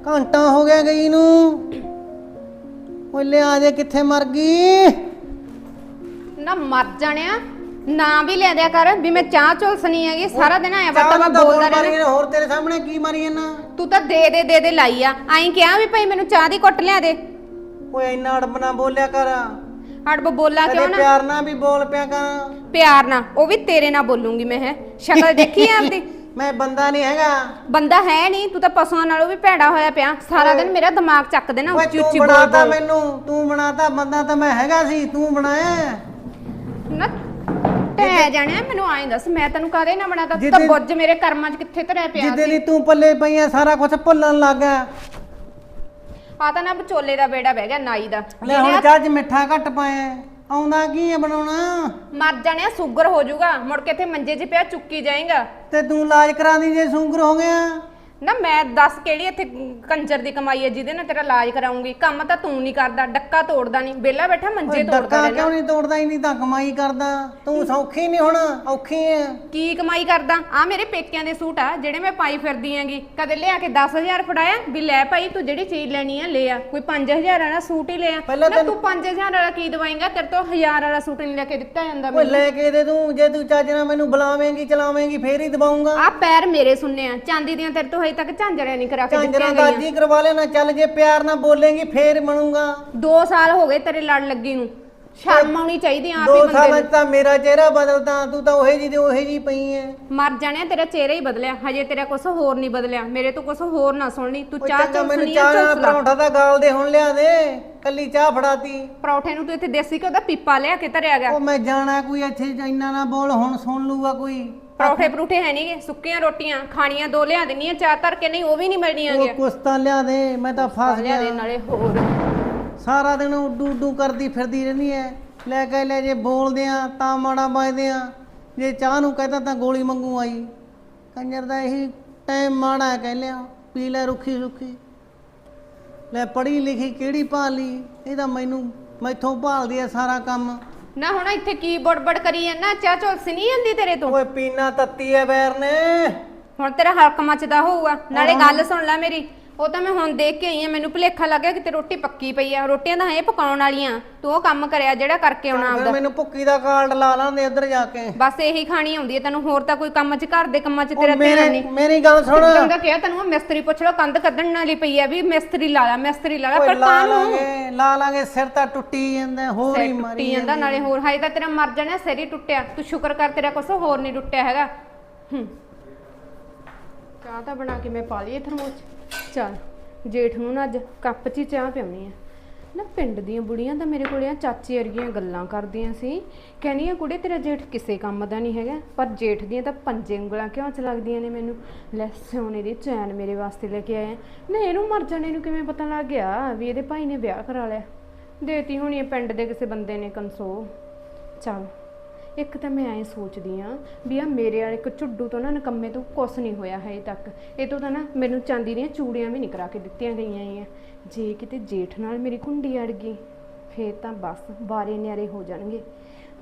ਘੰਟਾ ਹੋ ਗਿਆ ਗਈ ਨੂੰ। ਓਏ ਲਿਆ ਦੇ ਕਿੱਥੇ ਮਰ ਗਈ? ਨਾ ਮਰ ਜਾਣਿਆ ਨਾ ਵੀ ਲੈ ਦਿਆ ਕਰ ਵੀ ਮੈਂ ਚਾਹ ਝੁਲਸਣੀ ਹੈਗੀ ਸਾਰਾ ਦਿਨ ਆਇਆ ਬੱਤਾ ਮੈਂ ਬੋਲਦਾ ਰਹਿਣਾ ਹੋਰ ਤੇਰੇ ਸਾਹਮਣੇ ਕੀ ਮਾਰੀ ਇਹਨਾਂ ਤੂੰ ਤਾਂ ਦੇ ਦੇ ਦੇ ਦੇ ਲਾਈ ਆ। ਐਂ ਕਿਹਾ ਵੀ ਭਾਈ ਮੈਨੂੰ ਚਾਹ ਦੀ ਘੁੱਟ ਲਿਆ ਦੇ। ਓਏ ਇੰਨਾ ਅੜਬ ਨਾ ਬੋਲਿਆ ਕਰ। ਅੜਬ ਬੋਲਾ ਕਦੇ ਕਿਉਂ ਨਾ? ਪਿਆਰ ਨਾਲ ਵੀ ਬੋਲ ਪਿਆ ਕਰ। ਪਿਆਰ ਨਾਲ ਉਹ ਵੀ ਤੇਰੇ ਨਾਲ ਬੋਲੂੰਗੀ ਮੈਂ ਹੈ। ਸ਼ਕਲ ਦੇਖੀ ਆ ਆਪਦੀ? ਮੈਂ ਬੰਦਾ ਨਹੀਂ ਹੈਗਾ। ਬੰਦਾ ਹੈ ਨਹੀਂ ਤੂੰ ਤਾਂ ਪਸ਼ੂਆਂ ਨਾਲੋਂ ਵੀ ਭੈੜਾ ਹੋਇਆ ਪਿਆ। ਸਾਰਾ ਦਿਨ ਮੇਰਾ ਦਿਮਾਗ ਚੱਕ ਦੇਣਾ ਓਏ ਉੱਚੀ ਤੂੰ ਉੱਚੀ ਬੋਲ ਬਣਾਤਾ ਬੋਲ ਮੈਨੂੰ ਤੂੰ ਬਣਾਤਾ ਬੰਦਾ ਤਾਂ ਮੈਂ ਹੈਗਾ ਸੀ ਤੂੰ ਬਣਾਇਆ ਨਾ ਟਹਿ ਜਾਣਿਆ ਮੈਨੂੰ ਆਏ ਦੱਸ ਮੈਂ ਤੈਨੂੰ ਕਾਹਦੇ ਨਾ ਬਣਾਤਾ? ਤੂੰ ਤਾਂ ਜਿੱਦੇ- ਬੁੱਝ ਮੇਰੇ ਕਰਮਾਂ 'ਚ ਕਿੱਥੇ ਧਰਿਆ ਪਿਆ ਜਿੱਦੇ ਸੀ? ਦੀ ਤੂੰ ਪੱਲੇ ਪਈਆਂ ਸਾਰਾ ਕੁਝ ਭੁੱਲਣ ਲੱਗ ਆ ਤਾਂ ਨਾ ਵਿਚੋਲੇ ਦਾ ਬੇੜਾ ਬਹਿ ਗਿਆ ਨਾਈ ਦਾ। ਲੈ ਹੁਣ ਚੱਜ ਮਿੱਠਾ ਘੱਟ ਪਾਇਆ ਆਉਂਦਾ ਕੀ ਹੈ ਬਣਾਉਣਾ? ਮਰ ਜਾਣਿਆ ਸ਼ੂਗਰ ਹੋ ਜਾਊਗਾ। ਮੁੜ ਕੇ ਇੱਥੇ ਮੰਜੇ 'ਚ ਪਿਆ ਚੁੱਕੀ ਜਾਏਗਾ। ਤੇ ਤੂੰ ਇਲਾਜ ਕਰਾਂਦੀ ਜੇ ਸ਼ੂਗਰ ਹੋ ਗਿਆ। ਨਾ ਮੈਂ ਦੱਸ ਕਿਹੜੀ ਇੱਥੇ ਕੰਜਰ ਦੀ ਕਮਾਈ ਹੈ ਜਿਹਦੇ ਨਾਲ ਤੇਰਾ ਇਲਾਜ ਕਰਾਉਂਗੀ। ਕੰਮ ਤਾਂ ਤੂੰ ਨਹੀਂ ਕਰਦਾ ਡੱਕਾ ਤੋੜਦਾ ਨਹੀਂ। ਵਿਹਲਾ ਬੈਠਾ ਮੰਜੇ ਤੋੜਦਾ ਰਹਿਣਾ ਕਿਉਂ ਨਹੀਂ ਤੋੜਦਾ ਇੰਨੀ ਤਾਂ ਕਮਾਈ ਕਰਦਾ। ਤੂੰ ਸੌਖੀ ਨਹੀਂ ਹੁਣ ਔਖੀ ਹੈ ਕੀ ਕਮਾਈ ਕਰਦਾ? ਆ ਮੇਰੇ ਪੇਕਿਆਂ ਦੇ ਸੂਟ ਆ ਜਿਹੜੇ ਮੈਂ ਪਾਈ ਫਿਰਦੀ ਆਂਗੀ ਕਦੇ ਲਿਆ ਕੇ 10000 ਫੜਾਇਆ ਵੀ ਲੈ ਭਾਈ ਤੂੰ ਜਿਹੜੀ ਚੀਜ਼ ਲੈਣੀ ਆ ਲੈ ਆ। ਕੋਈ 5000 ਵਾਲਾ ਸੂਟ ਹੀ ਲਿਆ ਪਹਿਲਾਂ ਨਾ ਤੂੰ 5000 ਵਾਲਾ ਕੀ ਦਵਾਏਂਗਾ? ਤੇਰੇ ਤੋਂ 1000 ਵਾਲਾ ਸੂਟ ਨਹੀਂ ਲੈ ਕੇ ਦਿੱਤਾ ਜਾਂਦਾ ਓਏ ਮੈਨੂੰ। ਲੈ ਕੇ ਦੇ ਦੂੰ ਜੇ ਤੂੰ ਚੱਜ ਨਾਲ ਮੈਨੂੰ ਬੁਲਾਵੇਂਗੀ ਚਲਾਵੇਂਗੀ ਫੇਰ ਹੀ ਦਵਾਉਂਗਾ ਆ ਪੈਰ ਮੇਰੇ ਸੁਣਨੇ ਆ ਚਾਂਦੀ ਦੀਆਂ ਤੇਰੇ ਤੋਂ ਹਜੇ ਤੱਕ ਝਾਂਜਰਿਆਂ ਨਹੀਂ ਕਰਾ ਕੇ ਝਾਂਜਰਾਂ ਦਿੱਤੀਆਂ ਦਾ ਗਈਆਂ। ਜੀ ਕਰਵਾ ਲੈਣਾ ਚੱਲ ਜੇ ਪਿਆਰ ਨਾਲ ਬੋਲੇਂਗੀ ਫੇਰ ਬਣੂਗਾ। 2 ਸਾਲ ਹੋ ਗਏ ਤੇਰੇ ਲੜ ਲੱਗੀ ਨੂੰ। ਸ਼ਰਮ ਆਉਣੀ ਚਾਹੀਦੀ ਆ ਆਪ ਹੀ ਦੋ ਬੰਦੇ ਸਾਲਾਂ ਚ ਤਾਂ ਮੇਰਾ ਚਿਹਰਾ ਬਦਲਦਾ ਤੂੰ ਤਾਂ ਉਹੇ ਜੀ ਦੀ ਉਹੇ ਜੀ ਪਈ ਐ। ਮਰ ਜਾਣਿਆ ਤੇਰਾ ਚਿਹਰਾ ਹੀ ਬਦਲਿਆ। ਹਜੇ ਤੇਰਾ ਕੁਝ ਹੋਰ ਨਹੀਂ ਬਦਲਿਆ। ਮੇਰੇ ਤੋਂ ਕੁਝ ਹੋਰ ਨਾ ਸੁਣ ਲਈ ਤੂੰ ਚਾਹ ਚੰਗਾ ਮੈਨੂੰ ਚਾਹ ਨਾਲ ਪਰੌਂਠਾ ਤਾਂ ਗਾਲ ਦੇ ਹੁਣ ਲਿਆ ਦੇ ਕੱਲੀ ਚਾਹ ਫੜਾਤੀ। ਪਰੌਠੇ ਨੂੰ ਤੂੰ ਇੱਥੇ ਦੇਸੀ ਘਿਓ ਦਾ ਪੀਪਾ ਲਿਆ ਕੇ ਧਰਿਆ ਗਿਆ ਉਹ ਮੈਂ ਜਾਣਾ ਕੋਈ ਇੱਥੇ ਇੰਨਾ ਨਾ ਬੋਲ ਹੁਣ ਸੁਣ ਲੂਗਾ ਕੋਈ। ਪਰੌਠੇ ਪਰੂਠੇ ਹੈ ਨਹੀਂਗੇ ਸੁੱਕੀਆਂ ਰੋਟੀਆਂ ਖਾਣੀਆਂ ਦੋ ਲਿਆ ਦੇਣੀਆਂ ਚਾਹ ਧਰ ਕੇ ਨਹੀਂ ਉਹ ਵੀ ਨਹੀਂ ਮਿਲਣੀਆਂ ਉਹ ਗਿਆ ਕੁਛ ਤਾਂ ਲਿਆ ਦੇ ਮੈਂ ਤਾਂ ਫਸ ਲਿਆ ਦੇ ਗਿਆ। ਨਾਲੇ ਹੋਰ। ਸਾਰਾ ਦਿਨ ਉੱਡੂ ਉੱਡੂ ਕਰਦੀ ਫਿਰਦੀ ਰਹਿੰਦੀ ਐ। ਲੈ ਕੇ ਲੈ ਜੇ ਬੋਲਦੇ ਆ ਤਾਂ ਮਾੜਾ ਵੱਜਦੇ ਆ। ਜੇ ਚਾਹ ਨੂੰ ਕਹਤਾ ਤਾਂ ਗੋਲੀ ਮੰਗੂ ਆਈ। ਕੰਜਰ ਦਾ ਇਹੀ ਟਾਈਮ ਮਾੜਾ ਹੈ ਕਹਿ ਲਿਆ ਪੀ ਲੈ ਰੁੱਖੀ ਰੁੱਖੀ ਲੈ ਪੜ੍ਹੀ ਲਿਖੀ ਕਿਹੜੀ ਭਾਲੀ ਇਹ ਤਾਂ ਮੈਨੂੰ ਮੈਥੋਂ ਭਾਲਦੀ ਐ ਸਾਰਾ ਕੰਮ। ਨਾ ਹੁਣ ਇੱਥੇ ਕੀ ਬੜਬੜ ਕਰੀ ਜਾਂਦਾ ਚਾਹ ਝੋਲਸ ਨਹੀਂ ਜਾਂਦੀ ਤੇਰੇ ਤੋਂ? ਓਏ ਪੀਣਾ ਤੱਤੀ ਐ ਬੈਰ ਨੇ। ਹੁਣ ਤੇਰਾ ਹਲਕ ਮੱਚਦਾ ਹੋਊਗਾ ਨਾਲੇ ਗੱਲ ਸੁਣ ਲੈ ਮੇਰੀ। ਉਹ ਤਾਂ ਮੈਂ ਹੁਣ ਦੇਖ ਕੇ ਆਈ ਆ ਮੈਨੂੰ ਭੁਲੇਖਾ ਲੱਗਿਆ ਕਿ ਤੇ ਰੋਟੀ ਪੱਕੀ ਪਈ ਆ ਰੋਟੀਆਂ ਤਾਂ ਹੈ ਪਕਾਉਣ ਵਾਲੀਆਂ ਤੂੰ ਉਹ ਕੰਮ ਕਰਿਆ ਜਿਹੜਾ ਕਰਕੇ ਆਉਣਾ ਫਿਰ ਆਪਦਾ। ਮੈਨੂੰ ਭੁੱਕੀ ਦਾ ਕਾਰਡ ਲਾ ਲਾਂਦੇ ਉੱਧਰ ਜਾ ਕੇ। ਬਸ ਇਹੀ ਖਾਣੀ ਆਉਂਦੀ ਹੈ ਤੈਨੂੰ ਹੋਰ ਤਾਂ ਕੋਈ ਕੰਮ 'ਚ ਘਰ ਦੇ ਕੰਮਾਂ 'ਚ ਉਹ ਤੇਰਾ ਧਿਆਨ ਮੇਰੇ ਨਹੀਂ। ਮੇਰੀ ਗੱਲ ਸੁਣ। ਚੰਗਾ ਕਿਹਾ ਤੈਨੂੰ ਉਹ ਮਿਸਤਰੀ ਪੁੱਛ ਲਓ ਕੰਧ ਕੱਢਣ ਵਾਲੀ ਪਈ ਆ ਵੀ ਮਿਸਤਰੀ ਲਾ ਲਾ ਮਿਸਤਰੀ ਲਾ ਲਾ ਓਏ ਪਰ ਲਾ ਕਾਹਨੂੰ ਲਾਂਗੇ ਲਾ ਲਾਂਗੇ ਸਿਰ ਤਾਂ ਟੁੱਟੀ ਜਾਂਦਾ ਹੋਰ ਹੀ ਸਿਰ ਮਾਰੀ ਟੁੱਟੀ ਜਾਂਦਾ ਨਾਲੇ ਹੋਰ ਹਾਏ ਤਾਂ ਤੇਰਾ ਮਰ ਜਾਣਾ ਸਿਰ ਹੀ ਟੁੱਟਿਆ। ਤੂੰ ਸ਼ੁਕਰ ਕਰ ਤੇਰਾ ਕੁਛ ਹੋਰ ਨਹੀਂ ਟੁੱਟਿਆ ਹੈਗਾ। ਹੂੰ। ਚਾਹ ਤਾਂ ਬਣਾ ਕੇ ਮੈਂ ਪਾ ਲਈ ਥਰਮੋਸ ਚੱਲ, ਜੇਠ ਨੂੰ ਨਾ ਅੱਜ ਕੱਪ 'ਚ ਹੀ ਚਾਹ ਪਿਉਣੀ ਆ। ਨਾ ਪਿੰਡ ਦੀਆਂ ਬੁੜੀਆਂ ਤਾਂ ਮੇਰੇ ਕੋਲੇ ਆ, ਚਾਚੀ ਵਰਗੀਆਂ ਗੱਲਾਂ ਕਰਦੀਆਂ ਸੀ। ਕਹਿੰਦੀਆਂ ਕੁੜੇ, ਤੇਰਾ ਜੇਠ ਕਿਸੇ ਕੰਮ ਦਾ ਨਹੀਂ ਹੈਗਾ, ਪਰ ਜੇਠ ਦੀਆਂ ਤਾਂ ਪੰਜੇ ਉਂਗਲਾਂ ਕਿਉਂ ਚ ਲੱਗਦੀਆਂ ਨੇ ਮੈਨੂੰ? ਲੈ ਸੋਨੇ ਦੀ ਚੈਨ ਮੇਰੇ ਵਾਸਤੇ ਲੈ ਕੇ ਆਏ ਆ। ਨਾ ਇਹਨੂੰ ਮਰ ਜਾਣੇ ਨੂੰ ਕਿਵੇਂ ਪਤਾ ਲੱਗ ਗਿਆ ਵੀ ਇਹਦੇ ਭਾਈ ਨੇ ਵਿਆਹ ਕਰਾ ਲਿਆ? ਦੇਤੀ ਹੋਣੀ ਹੈ ਪਿੰਡ ਦੇ ਕਿਸੇ ਬੰਦੇ ਨੇ ਕੰਸੋ ਚੱਲ ਇੱਕ ਤਾਂ ਮੈਂ ਐਂ ਸੋਚਦੀ ਆ ਵੀ ਆ ਮੇਰੇ ਵਾਲੇ ਇੱਕ ਝੁੱਡੂ ਤੋਂ ਨਾ ਨਕੰਮੇ ਤੋਂ ਕੁਛ ਨਹੀਂ ਹੋਇਆ ਹੈ ਤੱਕ। ਇਹ ਤੋਂ ਤਾਂ ਨਾ ਮੈਨੂੰ ਚਾਂਦੀ ਦੀਆਂ ਚੂੜੀਆਂ ਵੀ ਨਹੀਂ ਕਰਾ ਕੇ ਦਿੱਤੀਆਂ ਗਈਆਂ ਆ ਜੇ ਕਿਤੇ ਜੇਠ ਨਾਲ ਮੇਰੀ ਕੁੰਡੀ ਅੜ ਗਈ ਫੇਰ ਤਾਂ ਬਸ ਬਾਰੇ ਨਿਆਰੇ ਹੋ ਜਾਣਗੇ।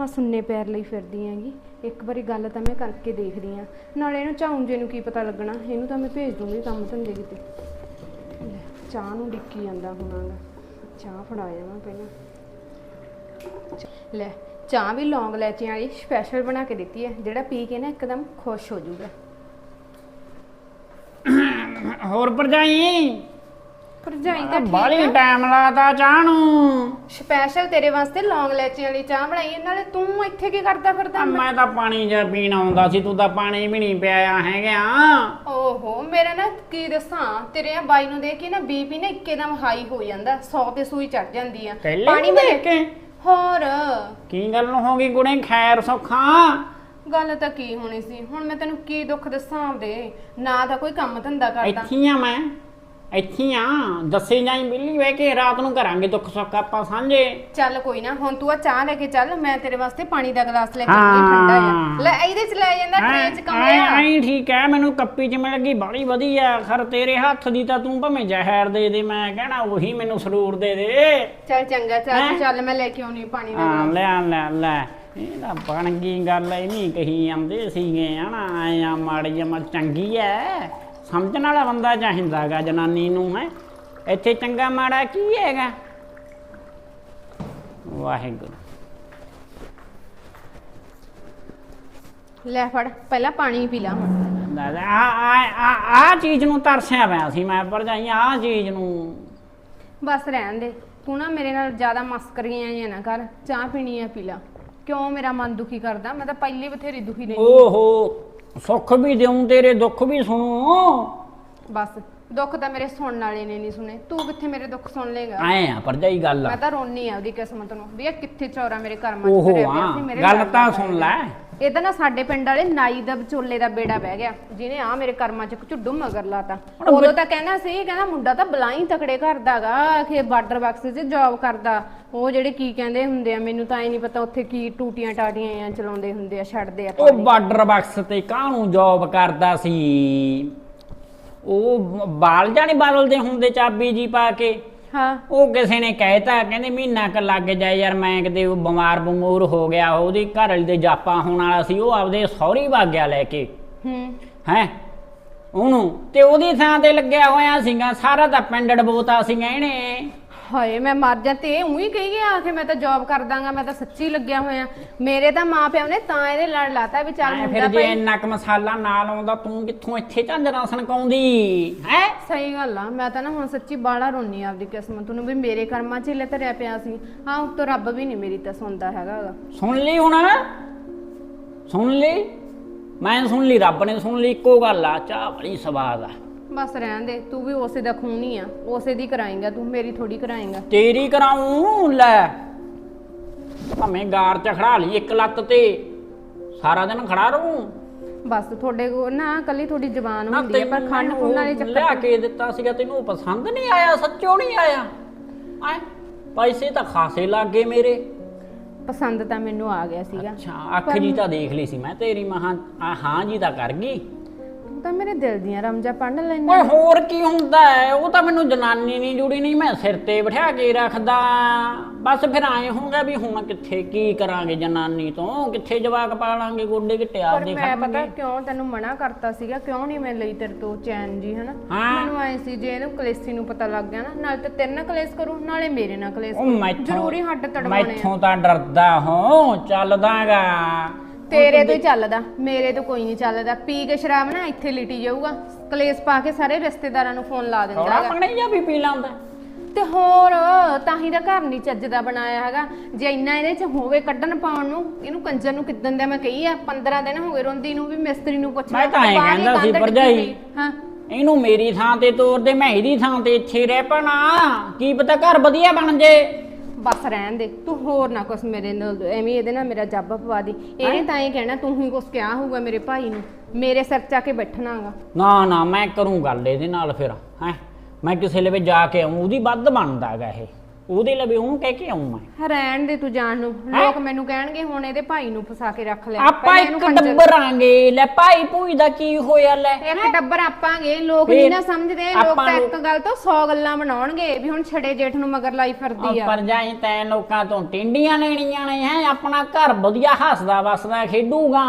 ਆ ਸੁੰਨੇ ਪੈਰ ਲਈ ਫਿਰਦੀ ਆਂਗੀ ਇੱਕ ਵਾਰੀ ਗੱਲ ਤਾਂ ਮੈਂ ਕਰਕੇ ਦੇਖਦੀ ਆ। ਨਾਲੇ ਇਹਨੂੰ ਚਾਉਂਜੇ ਨੂੰ ਕੀ ਪਤਾ ਲੱਗਣਾ ਇਹਨੂੰ ਤਾਂ ਮੈਂ ਭੇਜ ਦੂੰਗੀ ਕੰਮ ਧੰਦੇ ਕਿਤੇ। ਲੈ, ਚਾਹ ਨੂੰ ਡਿੱਕੀ ਜਾਂਦਾ ਹੁਣਾਗਾ। ਚਾਹ ਫੜਾਇਆ ਮੈਂ ਪਹਿਲਾਂ। ਲੈ ਚਾਹ ਵੀ ਲੌਂਗ ਲੈਚੀਆਂ ਵਾਲੀ ਸਪੈਸ਼ਲ ਬਣਾ ਕੇ ਦਿੱਤੀ ਹੈ ਜਿਹੜਾ ਪੀ ਕੇ ਨਾ ਇੱਕਦਮ ਖੁਸ਼ ਹੋ ਜਾਊਗਾ। ਹੋਰ ਭਰਜਾਈ? ਭਰਜਾਈ ਤਾਂ ਬਾਲੀ ਟਾਈਮ ਲਾਤਾ ਚਾਹ ਨੂੰ। ਸਪੈਸ਼ਲ ਤੇਰੇ ਵਾਸਤੇ ਲੌਂਗ ਲੈਚੀਆਂ ਵਾਲੀ ਚਾਹ ਬਣਾਈ ਹੈ ਨਾਲੇ ਤੂੰ ਇੱਥੇ ਕੀ ਕਰਦਾ ਫਿਰਦਾ ਆ, ਮੈਂ? ਤਾਂ ਪਾਣੀ ਜਿਹਾ ਪੀਣ ਆਉਂਦਾ ਸੀ ਤੂੰ ਤਾਂ ਪਾਣੀ ਵੀ ਨਹੀਂ ਪਿਆਇਆ ਹੈਗਾ। ਓਹੋ ਮੇਰਾ ਨਾ ਕੀ ਦੱਸਾਂ ਤੇਰੇ ਆ ਬਾਈ ਨੂੰ ਦੇਖ ਕੇ ਨਾ ਬੀਪੀ ਨਾ ਇੱਕਦਮ ਹਾਈ ਹੋ ਜਾਂਦਾ 100 ਤੇ ਸੂਈ ਚੜ ਜਾਂਦੀ ਆ। ਪਹਿਲੇ ਪਾਣੀ ਦੇਖ ਕੇ? ਹੋਰ? ਕੀ ਗੱਲ ਹੋ ਗਈ ਕੁੜੇ ਖੈਰ ਸੁੱਖਾ। ਗੱਲ ਤਾਂ ਕੀ ਹੋਣੀ ਸੀ? ਹੁਣ ਮੈਂ ਤੈਨੂੰ ਕੀ ਦੁੱਖ ਦੱਸਾਂ ਆਪਦੇ ਨਾ ਤਾਂ ਕੋਈ ਕੰਮ ਧੰਦਾ ਕਰਦਾ। ਇੱਥੇ ਆ ਮੈਂ। ਇੱਥੇ ਆ ਦੱਸੇ ਜਾਈ ਬਿੱਲੀ ਵੇ ਕੇ ਰਾਤ ਨੂੰ ਕਰਾਂਗੇ ਦੁੱਖ ਸੁੱਖ ਆਪਾਂ ਸਾਂਝੇ। ਚੱਲ ਕੋਈ ਨਾ ਹੁਣ ਤੂੰ ਆ ਚਾਹ ਲੈ ਕੇ ਚੱਲ ਮੈਂ ਤੇਰੇ ਵਾਸਤੇ ਪਾਣੀ ਦਾ ਗਲਾਸ ਲੈ ਕੇ ਠੰਡਾ ਆ ਲੈ ਇਹਦੇ ਚ ਲੈ ਜਾਂਦਾ ਟ੍ਰੇ ਚ ਕਮਲਿਆ ਆਈ ਠੀਕ ਹੈ ਮੈਨੂੰ ਕੱਪੀ ਚ ਮਿਲ ਗਈ ਬੜੀ ਵਧੀਆ। ਖਰ ਤੇਰੇ ਹੱਥ ਦੀ ਤਾਂ ਤੂੰ ਭਾਵੇਂ ਜ਼ਹਿਰ ਦੇ ਦੇ ਮੈਂ ਕਹਿਣਾ ਉਹੀ ਮੈਨੂੰ ਸਰੂਰ ਦੇ ਦੇ। ਚੱਲ ਚੰਗਾ ਚੱਲ ਚੱਲ ਮੈਂ ਲੈ ਕੇ ਆਉਣੀ ਪਾਣੀ ਦਾ ਹਾਂ ਲੈ ਲੈ ਲੈ। ਇਹ ਤਾਂ ਬਣ ਗਈ ਗੱਲ ਇਹ ਨਹੀਂ ਕਹੀ ਜਾਂਦੇ ਸੀਗੇ ਹਨਾ ਆਇਆ ਮਾੜੀ ਜਮਾ ਚੰਗੀ ਐ ਸਮਝਣ ਵਾਲਾ ਬੰਦਾ ਚਾਹੀਦਾਗਾ ਜਨਾਨੀ ਨੂੰ ਹੈ। ਇੱਥੇ ਚੰਗਾ ਮਾੜਾ ਕੀ ਹੈਗਾ? ਵਾਹਿਗੁਰੂ। ਲੈ ਫੜ ਪਹਿਲਾਂ ਪਾਣੀ ਪੀ ਲਾ। ਹੁਣ ਆ ਆ ਆ ਚੀਜ਼ ਨੂੰ ਤਰਸਿਆ ਪਿਆ ਸੀ ਮੈਂ ਭਰਜਾਈ ਆ ਚੀਜ਼ ਨੂੰ। ਬਸ ਰਹਿਣ ਦੇ ਤੂੰ ਨਾ ਮੇਰੇ ਨਾਲ ਜ਼ਿਆਦਾ ਮਸਕਰੀਆਂ ਜਾਂ ਨਾ ਕਰ ਚਾਹ ਪੀਣੀ ਆ ਪੀ ਲਾ। ਕਿਉਂ ਮੇਰਾ ਮਨ ਦੁਖੀ ਕਰਦਾ? ਮੈਂ ਤਾਂ ਪਹਿਲੀ ਬਥੇਰੀ ਦੁਖੀ ਰਹੀ ਓਹੋ ਸੁੱਖ ਵੀ ਦੇਉਂ ਤੇਰੇ ਦੁੱਖ ਵੀ ਸੁਣੂ। ਬਸ ਦੁੱਖ ਤਾਂ ਮੇਰੇ ਸੁਣਨ ਵਾਲੇ ਨੇ ਨਹੀਂ ਸੁਣੇ। ਤੂੰ ਕਿੱਥੇ ਮੇਰੇ ਦੁੱਖ ਸੁਣ ਲੇਗਾ? ਐ ਆ ਭਰਜਾਈ ਗੱਲ ਮੈਂ ਤਾਂ ਰੋਣੀ ਆ ਉਹਦੀ ਕਿਸਮਤ ਨੂੰ ਵੀ ਇਹ ਕਿੱਥੇ ਚੌਰਾ ਮੇਰੇ ਕਰਮਾਂ ਚ ਓਹੋ ਫਿਰਿਆ ਪਿਆ ਆ ਸੀ ਮੇਰੇ ਗੱਲ ਨਾਲ ਤਾਂ ਸੁਣ ਲੈ। ਇਹ ਤਾਂ ਨਾ ਸਾਡੇ ਪਿੰਡ ਵਾਲੇ ਨਾਈ ਦਾ ਵਿਚੋਲੇ ਦਾ ਬੇੜਾ ਬਹਿ ਗਿਆ। ਜਿਹਨੇ ਆ ਮੇਰੇ ਕਰਮਾਂ ਚ ਝੁੱਡੂ ਮਗਰ ਲਾਤਾ। ਉਦੋਂ ਤਾਂ ਕਹਿੰਦਾ ਸੀ ਕਹਿੰਦਾ ਮੁੰਡਾ ਤਾਂ ਬਲਾਈ ਤਕੜੇ ਕਰਦਾਗਾ ਕਿ ਬਾਰਡਰ ਬਾਕਸ 'ਚ ਜੌਬ ਕਰਦਾ। ਉਹ ਜਿਹੜੇ ਕੀ ਕਹਿੰਦੇ ਹੁੰਦੇ ਆ ਮੈਨੂੰ ਤਾਂ ਐ ਨਹੀਂ ਪਤਾ ਉੱਥੇ ਕੀ ਟੂਟੀਆਂ ਟਾਟੀਆਂ ਆ ਚਲਾਉਂਦੇ ਹੁੰਦੇ ਆ ਛੱਡਦੇ ਆ ਉਹ ਬਾਰਡਰ ਬਾਕਸ ਤੇ ਕਾਹਨੂੰ ਜੌਬ ਕਰਦਾ ਸੀ? ਉਹ ਬਾਲ ਜਾਣੀ ਬਦਲਦੇ ਹੁੰਦੇ ਚਾਬੀ ਜੀ ਪਾ ਕੇ। ਹਾਂ। ਉਹ ਕਿਸੇ ਨੇ ਕਹਿਤਾ ਕਹਿੰਦੇ ਮਹੀਨਾ ਕ ਲੱਗ ਜਾਏ ਯਾਰ ਮੈਂ ਕਿਤੇ ਉਹ ਬਿਮਾਰ ਬਮੂਰ ਹੋ ਗਿਆ ਉਹਦੀ ਘਰ ਵਾਲੀ ਦੇ ਜਾਪਾ ਹੋਣ ਵਾਲਾ ਸੀ ਉਹ ਆਪਦੇ ਸਹੁਰੀ ਵਗ ਗਿਆ ਲੈ ਕੇ। ਹੂੰ। ਹੈ? ਉਹਨੂੰ। ਤੇ ਉਹਦੀ ਥਾਂ ਤੇ ਲੱਗਿਆ ਹੋਇਆ ਸੀਗਾ ਸਾਰਾ ਤਾਂ ਪਿੰਡ ਡਬੋਤਾ ਸੀਗਾ ਇਹਨੇ। ਹਾਏ ਮੈਂ ਮਰ ਜਾ ਤੇ ਉਹੀ ਕਹੀ ਗਿਆ ਕਿ ਮੈਂ ਤਾਂ ਜੌਬ ਕਰਦਾਗਾ ਮੈਂ ਤਾਂ ਸੱਚੀ ਲੱਗਿਆ ਹੋਇਆ। ਮੇਰੇ ਤਾਂ ਮਾਪਿਆਂ ਨੇ ਤਾਂ ਇਹਦੇ ਲੜ ਲਾਤਾ ਵੀ ਚੱਲ ਮੁੰਡਾ ਫਿਰ ਜੇ ਭਾਈ। ਇੰਨਾ ਕੁ ਮਸਾਲਾ ਨਾਲ ਆਉਂਦਾ ਤੂੰ ਕਿੱਥੋਂ ਇੱਥੇ ਝਾਂਜਰਾਂ ਸਣਕਾਉਂਦੀ? ਹੈ? ਸਹੀ ਗੱਲ ਆ। ਮੈਂ ਤਾਂ ਨਾ ਹੁਣ ਸੱਚੀ ਬਾਲਾ ਰੋਣੀ ਆਪਦੀ ਕਿਸਮਤ ਨੂੰ ਵੀ ਮੇਰੇ ਕਰਮਾਂ 'ਚ ਹੀ ਲੈ ਧਰਿਆ ਪਿਆ ਸੀ। ਹਾਂ ਉੱਤੋਂ ਰੱਬ ਵੀ ਨਹੀਂ ਮੇਰੀ ਤਾਂ ਸੁਣਦਾ ਹੈਗਾ ਗਾ। ਸੁਣ ਲਈ ਹੁਣ। ਸੁਣ ਲਈ। ਮੈਂ ਸੁਣ ਲਈ ਰੱਬ ਨੇ ਸੁਣ ਲਈ ਇੱਕੋ ਗੱਲ ਆ ਚਾਹ ਬੜੀ ਸਵਾਦ ਆ। ਬਸ ਰਹਿਣ ਦੇ ਤੂੰ ਵੀ ਉਸੇ ਦਾ ਖੂਨ ਹੀ ਆ। ਉਸੇ ਦੀ ਕਰਾਏਂਗਾ ਤੂੰ ਮੇਰੀ ਥੋੜੀ ਕਰਾਏਂਗਾ। ਤੇਰੀ ਕਰਾਉਂ ਲੈ। ਭਾਵੇਂ ਗਾਰ ਚ ਖੜਾ ਲਈ ਇੱਕ ਲੱਤ ਤੇ ਸਾਰਾ ਦਿਨ ਖੜਾ ਰਹੂੰ। ਬਸ ਤੁਹਾਡੇ ਕੋ ਨਾ ਕੱਲੀ ਤੁਹਾਡੀ ਜ਼ਬਾਨ ਨਾ ਹੁੰਦੀ ਹੈ ਪਰ ਖੰਡ ਤੈਨੂੰ ਖੁੰਡ ਵਾਲੇ ਚੱਕਰ ਲਿਆ ਕੇ ਦਿੱਤਾ ਸੀਗਾ ਤੈਨੂੰ ਉਹ ਪਸੰਦ ਨਹੀਂ ਆਇਆ ਸੱਚੋ ਨਹੀਂ ਆਇਆ। ਐ ਪੈਸੇ ਤਾਂ ਖਾਸੇ ਲੱਗ ਗਏ ਮੇਰੇ। ਪਸੰਦ ਤਾਂ ਮੈਨੂੰ ਆ ਗਿਆ ਸੀਗਾ। ਅੱਛਾ ਅੱਖ ਜੀ ਤਾਂ ਦੇਖ ਲਈ ਸੀ ਮੈਂ ਤੇਰੀ ਮਹਾਂ ਆ ਹਾਂ ਜੀ ਤਾਂ ਕਰ ਗਈ। ਤੂੰ ਤਾਂ ਮੇਰੇ ਦਿਲ ਦੀਆਂ ਰਮਜਾ ਪੜਨ ਲੈਣਾ ਓਏ ਹੋਰ ਕੀ ਹੁੰਦਾ ਹੈ? ਉਹ ਤਾਂ ਮੈਨੂੰ ਜਨਾਨੀ ਨਹੀਂ ਜੁੜੀ ਨਹੀਂ ਮੈਂ ਸਿਰ ਤੇ ਬਿਠਾ ਕੇ ਰੱਖਦਾ। ਬਸ ਫਿਰ ਆਏ ਹੋਊਗਾ ਵੀ ਹੁਣ ਕਿੱਥੇ ਕੀ ਕਰਾਂਗੇ ਜਨਾਨੀ ਤੋਂ? ਕਿੱਥੇ ਜਵਾਕ ਪਾਲਾਂਗੇ ਗੋਡੇ ਘਿੱਟੇ ਪਰ ਆਪਦੇ ਮੈਂ। ਪਤਾ ਕਿਉਂ ਤੈਨੂੰ ਮਨਾ ਕਰਤਾ ਸੀਗਾ? ਕਿਉਂ ਨਹੀਂ ਮੈਂ ਲਈ ਤੇਰੇ ਤੋਂ ਚੈਨ ਜੀ ਹਨਾ? ਹਾਂ। ਮੈਨੂੰ ਆਏ ਸੀ ਜੇ ਇਹਨੂੰ ਕਲੇਸੀ ਨੂੰ ਪਤਾ ਲੱਗ ਗਿਆ ਨਾ ਨਾਲੇ ਤੇ ਤੇਰੇ ਨਾਲ ਕਲੇਸ ਕਰੂ ਨਾਲੇ ਮੇਰੇ ਨਾਲ ਕਲੇਸ ਉਹ ਕਰੂ। ਮੈਥੋਂ ਜ਼ਰੂਰੀ ਹੱਡ ਤੜਵਾਉਣੇ ਆ। ਮੈਥੋਂ ਤਾਂ ਡਰਦਾ ਹਾਂ ਚੱਲਦਾਗਾ। ਤੇਰੇ ਤੋਂ ਹੀ ਚੱਲਦਾ ਮੇਰੇ ਤੋਂ ਕੋਈ ਨਹੀਂ ਚੱਲਦਾ। ਪੀ ਕੇ ਸ਼ਰਾਬ ਨਾ ਇੱਥੇ ਲਿਟੀ ਜਾਊਗਾ। ਕਲੇਸ ਪਾ ਕੇ ਸਾਰੇ ਰਿਸ਼ਤੇਦਾਰਾਂ ਨੂੰ ਫੋਨ ਲਾ ਦਿੰਦਾ ਥੋੜਾ ਹੈਗਾ। ਪਣੇ ਜਾਂ ਵੀ ਪੀ ਲਾਂਦਾ ਤੇ ਹੋਰ ਤਾਂ ਹੀ ਤਾਂ ਘਰ ਨਹੀਂ ਚੱਜ ਦਾ ਬਣਾਇਆ ਹੈਗਾ। ਜੇ ਇੰਨਾ ਇਹਦੇ ਚ ਹੋਵੇ ਕੱਢਣ ਪਾਉਣ ਨੂੰ ਇਹਨੂੰ ਕੰਜਰ ਨੂੰ ਕਿਦਨ ਦਾ ਮੈਂ ਕਹੀ ਆ 15 ਦਿਨ ਹੋ ਗਏ ਰੋਂਦੀ ਨੂੰ ਵੀ ਮਿਸਤਰੀ ਨੂੰ ਪੁੱਛ ਮੈਂ ਤਾਂ ਐਂ ਬਾਹਰ ਹੀ ਕਹਿੰਦਾ ਸੀ ਕੰਧ ਭਰਜਾਈ। ਡਿੱਗੀ ਪਈ। ਹਾਂ। ਇਹਨੂੰ ਮੇਰੀ ਥਾਂ ਤੇ ਤੋਰ ਦੇ ਮੈਂ ਇਹਦੀ ਥਾਂ ਤੇ ਇੱਥੇ ਰਹਿ ਪਣਾ। ਕੀ ਪਤਾ ਘਰ ਵਧੀਆ ਬਣ ਜੇ। ਬਸ ਰਹਿਣ ਦੇ ਤੂੰ ਹੋਰ ਨਾ ਕੁਛ ਮੇਰੇ ਨਾਲ ਐਵੇਂ ਇਹਦੇ ਨਾਲ ਮੇਰਾ ਜੱਬ ਪਵਾ ਦੀ। ਇਹਨੇ ਤਾਂ ਇਹ ਕਹਿਣਾ ਤੂੰ ਹੀ ਕੁਛ ਕਿਹਾ ਹੋਊਗਾ ਮੇਰੇ ਭਾਈ ਨੂੰ ਮੇਰੇ ਸਿਰ ਚਾ ਕੇ ਬੈਠਣਾਗਾ ਨਾ ਨਾ ਮੈਂ ਕਰੂੰ ਗੱਲ ਇਹਦੇ ਨਾਲ ਫਿਰ ਹੈ? ਮੈਂ ਕਿਸੇ ਲਵੇ ਜਾ ਕੇ ਆਉਂ ਉਹਦੀ ਵੱਧ ਬਣਦਾ ਹੈਗਾ ਇਹ। ਉਹਦੇ ਲਵੇ ਉਹਨੂੰ ਕਹਿ ਕੇ ਆਉਂ ਮੈਂ। ਰਹਿਣ ਦੇ ਤੂੰ ਜਾਣ ਨੂੰ। ਲੋਕ ਮੈਨੂੰ ਕਹਿਣਗੇ ਹੁਣ ਇਹਦੇ ਭਾਈ ਨੂੰ ਫਸਾ ਕੇ ਰੱਖ ਲਿਆ ਆਪਾਂ ਇੱਕ ਡੱਬਰਾਂਗੇ। ਲੈ ਭਾਈ ਭੂਈ ਦਾ ਕੀ ਹੋਇਆ ਲੈ? ਇੱਕ ਡੱਬਰ ਆਪਾਂਗੇ। ਲੋਕ ਨਹੀਂ ਨਾ ਸਮਝਦੇ। ਲੋਕ ਤਾਂ ਇੱਕ ਗੱਲ ਤੋਂ 100 ਗੱਲਾਂ ਬਣਾਉਣਗੇ ਵੀ ਹੁਣ ਛੜੇ ਜੇਠ ਨੂੰ ਮਗਰ ਲਾਈ ਫਿਰਦੀ ਆ। ਪਰ ਜਾਈ ਤੈਂ ਲੋਕਾਂ ਤੋਂ ਟਿੰਡੀਆਂ ਲੈਣੀਆਂ ਨੇ ਹੈ? ਆਪਣਾ ਘਰ ਵਧੀਆ ਹੱਸਦਾ ਵਸਦਾ ਖੇਡੂਗਾ।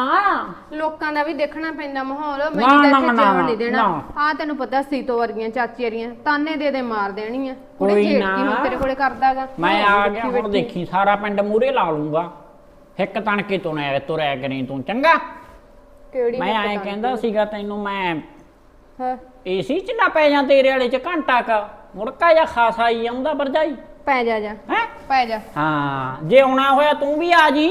ਲੋਕਾਂ ਦਾ ਵੀ ਦੇਖਣਾ ਪੈਂਦਾ ਮਾਹੌਲ। ਮੈਨੂੰ ਤਾਂ ਇੱਥੇ ਨਾ, ਜਿਉਣ ਨਹੀਂ ਦੇਣਾ। ਆ ਤੈਨੂੰ ਪਤਾ ਸੀਤੋ ਵਰਗੀਆਂ ਚਾਚੀ ਵਰਗੀਆਂ ਤਾਨੇ ਦੇ ਦੇ ਮਾਰ ਦੇਣੀਆਂ। ਕੋਈ ਨਾ। ਤੇਰੇ ਕੋਲੇ ਕਰਦਾਗਾ? ਮੈਂ ਆ ਗਿਆ ਹੁਣ ਦੇਖੀ ਸਾਰਾ ਪਿੰਡ ਮੂਰੇ ਲਾ ਲੂੰਗਾ ਇੱਕ ਤਣਕੇ ਤੋਂ ਨਾ ਤੁਰਿਆ ਕਰੀ ਤੂੰ ਚੰਗਾ? ਕਿਹੜੀ ਮੈਂ ਐਂ ਕਹਿੰਦਾ ਸੀਗਾ ਤੈਨੂੰ ਮੈਂ ਹਾਂ। ਏਸੀ ਚ ਨਾ ਪੈ ਜਾ ਤੇਰੇ ਵਾਲੇ ਚ ਘੰਟਾ ਕ। ਮੁੜਕਾ ਜਾਂ ਖਾਸਾ ਹੀ ਆਉਂਦਾ ਵਰਜਾਈ ਪੈ ਜਾ ਜਾ। ਹੈ? ਪੈ ਜਾ। ਹਾਂ ਜੇ ਆਉਣਾ ਹੋਇਆ ਤੂੰ ਵੀ ਆ ਜੀ।